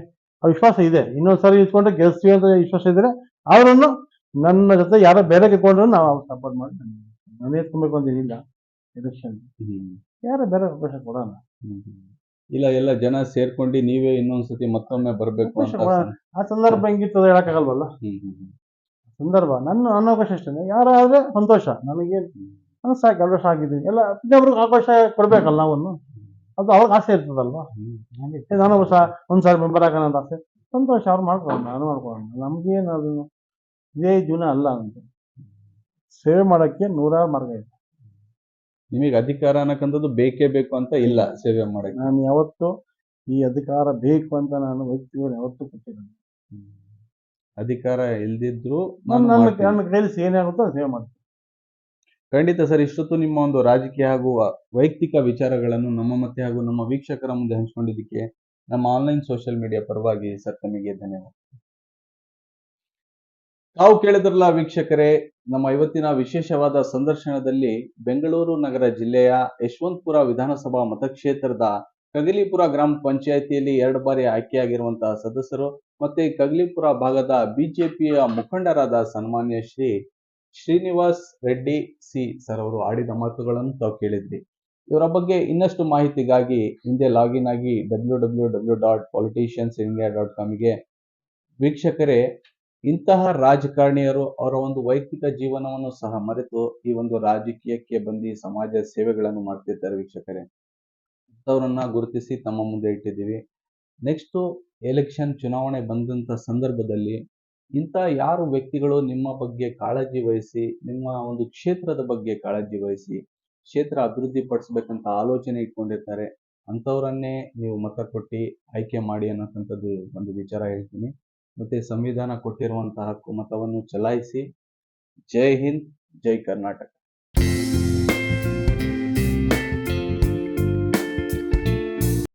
ಆ ವಿಶ್ವಾಸ ಇದೆ. ಇನ್ನೊಂದ್ಸರಿ ಇಟ್ಕೊಂಡ್ರೆ ಗೆಲ್ಸ್ತೀವಿ ಅಂತ ವಿಶ್ವಾಸ ಇದ್ರೆ ಅವರನ್ನು ನನ್ನ ಜೊತೆ ಯಾರೋ ಬೇರೆ ಗೆದ್ಕೊಂಡ್ರು ನಾವು ಸಪೋರ್ಟ್ ಮಾಡಿ ನಾನೇ ಎತ್ಕೊಬೇಕು ಅಂತ ಏನಿಲ್ಲ ಎಲೆಕ್ಷನ್. ಯಾರೋ ಬೇರೆ ಅವಕಾಶ ಕೊಡೋಣ.
ಇಲ್ಲ ಎಲ್ಲ ಜನ ಸೇರ್ಕೊಂಡು ನೀವೇ ಇನ್ನೊಂದ್ಸತಿ ಮತ್ತೊಮ್ಮೆ ಬರ್ಬೇಕು ಅಂತ
ಅವಕಾಶ ಆ ಸಂದರ್ಭ ಹೆಂಗಿತ್ತು ಹೇಳಕ್ಕಾಗಲ್ವಲ್ಲ. ಸಂದರ್ಭ ನನ್ನ ಅವಕಾಶ ಅಷ್ಟೇ ಯಾರಾದ್ರೆ ಸಂತೋಷ. ನನಗೆ ನಾನು ಸಾಕು ವರ್ಷ ಆಗಿದ್ದೀನಿ ಎಲ್ಲ ಇನ್ನೊಬ್ರಿಗೆ ಅವಕಾಶ ಕೊಡ್ಬೇಕಲ್ಲ ನಾವನ್ನು ಅದು ಅವ್ರಿಗೆ ಆಸೆ ಇರ್ತದಲ್ವಾ? ನಾನು ಸಹ ಒಂದ್ಸಾರಿ ಮೆಂಬರ್ ಆಗೋಣ ಅಂತ ಆಸೆ. ಸಂತೋಷ ಅವ್ರು ಮಾಡ್ಕೊಳ್ಳೋಣ ನಾನು ಮಾಡ್ಕೊಳ್ಳೋಣ. ನಮ್ಗೇನು ಅದು ಇದೇ ಜೀವನ ಅಲ್ಲ ಅಂತ. ಸೇವೆ ಮಾಡೋಕ್ಕೆ ನೂರಾರು ಮಾರ್ಗ ಇದೆ.
ನಿಮಗೆ ಅಧಿಕಾರ ಅನ್ನಕ್ಕಂಥದ್ದು ಬೇಕೇ ಬೇಕು ಅಂತ ಇಲ್ಲ ಸೇವೆ ಮಾಡಕ್ಕೆ.
ನಾನು ಯಾವತ್ತು ಈ ಅಧಿಕಾರ ಬೇಕು ಅಂತ ನಾನು ವ್ಯಕ್ತಿಗಳು ಯಾವತ್ತೂ ಕೊಟ್ಟಿಲ್ಲ.
ಅಧಿಕಾರ ಇಲ್ದಿದ್ರು ನಾನು
ನನ್ನ
ಮಾಡ್ತೀನಿ.
ನನ್ನ ಕೈಲಿ ಏನಾಗುತ್ತೋ ಅದು ಸೇವೆ ಮಾಡ್ತೀನಿ.
ಖಂಡಿತ ಸರ್ ಇಷ್ಟೊತ್ತು ನಿಮ್ಮ ಒಂದು ರಾಜಕೀಯ ಹಾಗೂ ವೈಯಕ್ತಿಕ ವಿಚಾರಗಳನ್ನು ನಮ್ಮ ಮತ್ತೆ ಹಾಗೂ ನಮ್ಮ ವೀಕ್ಷಕರ ಮುಂದೆ ಹಂಚಿಕೊಂಡಿದ್ದಕ್ಕೆ ನಮ್ಮ ಆನ್ಲೈನ್ ಸೋಷಿಯಲ್ ಮೀಡಿಯಾ ಪರವಾಗಿ ಸರ್ ತಮಗೆ ಧನ್ಯವಾದ. ತಾವು ಕೇಳಿದ್ರಲ್ಲ ವೀಕ್ಷಕರೇ, ನಮ್ಮ ಇವತ್ತಿನ ವಿಶೇಷವಾದ ಸಂದರ್ಶನದಲ್ಲಿ ಬೆಂಗಳೂರು ನಗರ ಜಿಲ್ಲೆಯ ಯಶವಂತಪುರ ವಿಧಾನಸಭಾ ಮತಕ್ಷೇತ್ರದ ಕಗಲಿಪುರ ಗ್ರಾಮ ಪಂಚಾಯಿತಿಯಲ್ಲಿ ಎರಡು ಬಾರಿ ಆಯ್ಕೆಯಾಗಿರುವಂತಹ ಸದಸ್ಯರು ಮತ್ತೆ ಕಗಲಿಪುರ ಭಾಗದ ಬಿಜೆಪಿಯ ಮುಖಂಡರಾದ ಸನ್ಮಾನ್ಯ ಶ್ರೀ ಶ್ರೀನಿವಾಸ್ ರೆಡ್ಡಿ ಸಿ ಸರ್ ಅವರು ಆಡಿದ ಮಾತುಗಳನ್ನು ತಾವು ಕೇಳಿದ್ವಿ. ಇವರ ಬಗ್ಗೆ ಇನ್ನಷ್ಟು ಮಾಹಿತಿಗಾಗಿ ಹಿಂದೆ ಲಾಗಿನ್ ಆಗಿ W W W dot politicians India dot ಕಾಮ್ಗೆ ವೀಕ್ಷಕರೇ ಇಂತಹ ರಾಜಕಾರಣಿಯರು ಅವರ ಒಂದು ವೈಯಕ್ತಿಕ ಜೀವನವನ್ನು ಸಹ ಮರೆತು ಈ ಒಂದು ರಾಜಕೀಯಕ್ಕೆ ಬಂದು ಸಮಾಜ ಸೇವೆಗಳನ್ನು ಮಾಡ್ತಿರ್ತಾರೆ ವೀಕ್ಷಕರೇ. ಅಂತವರನ್ನ ಗುರುತಿಸಿ ತಮ್ಮ ಮುಂದೆ ಇಟ್ಟಿದ್ದೀವಿ. ನೆಕ್ಸ್ಟು ಎಲೆಕ್ಷನ್ ಚುನಾವಣೆ ಬಂದಂಥ ಸಂದರ್ಭದಲ್ಲಿ ಇಂಥ ಯಾರು ವ್ಯಕ್ತಿಗಳು ನಿಮ್ಮ ಬಗ್ಗೆ ಕಾಳಜಿ ವಹಿಸಿ, ನಿಮ್ಮ ಒಂದು ಕ್ಷೇತ್ರದ ಬಗ್ಗೆ ಕಾಳಜಿ ವಹಿಸಿ, ಕ್ಷೇತ್ರ ಅಭಿವೃದ್ಧಿ ಪಡಿಸ್ಬೇಕಂತ ಆಲೋಚನೆ ಇಟ್ಕೊಂಡಿರ್ತಾರೆ, ಅಂಥವ್ರನ್ನೇ ನೀವು ಮತ ಕೊಟ್ಟು ಆಯ್ಕೆ ಮಾಡಿ ಅನ್ನೋಕ್ಕಂಥದ್ದು ಒಂದು ವಿಚಾರ ಹೇಳ್ತೀನಿ. ಮತ್ತು ಸಂವಿಧಾನ ಕೊಟ್ಟಿರುವಂತಹ ಹಕ್ಕು ಮತವನ್ನು ಚಲಾಯಿಸಿ. ಜೈ ಹಿಂದ್ ಜೈ ಕರ್ನಾಟಕ.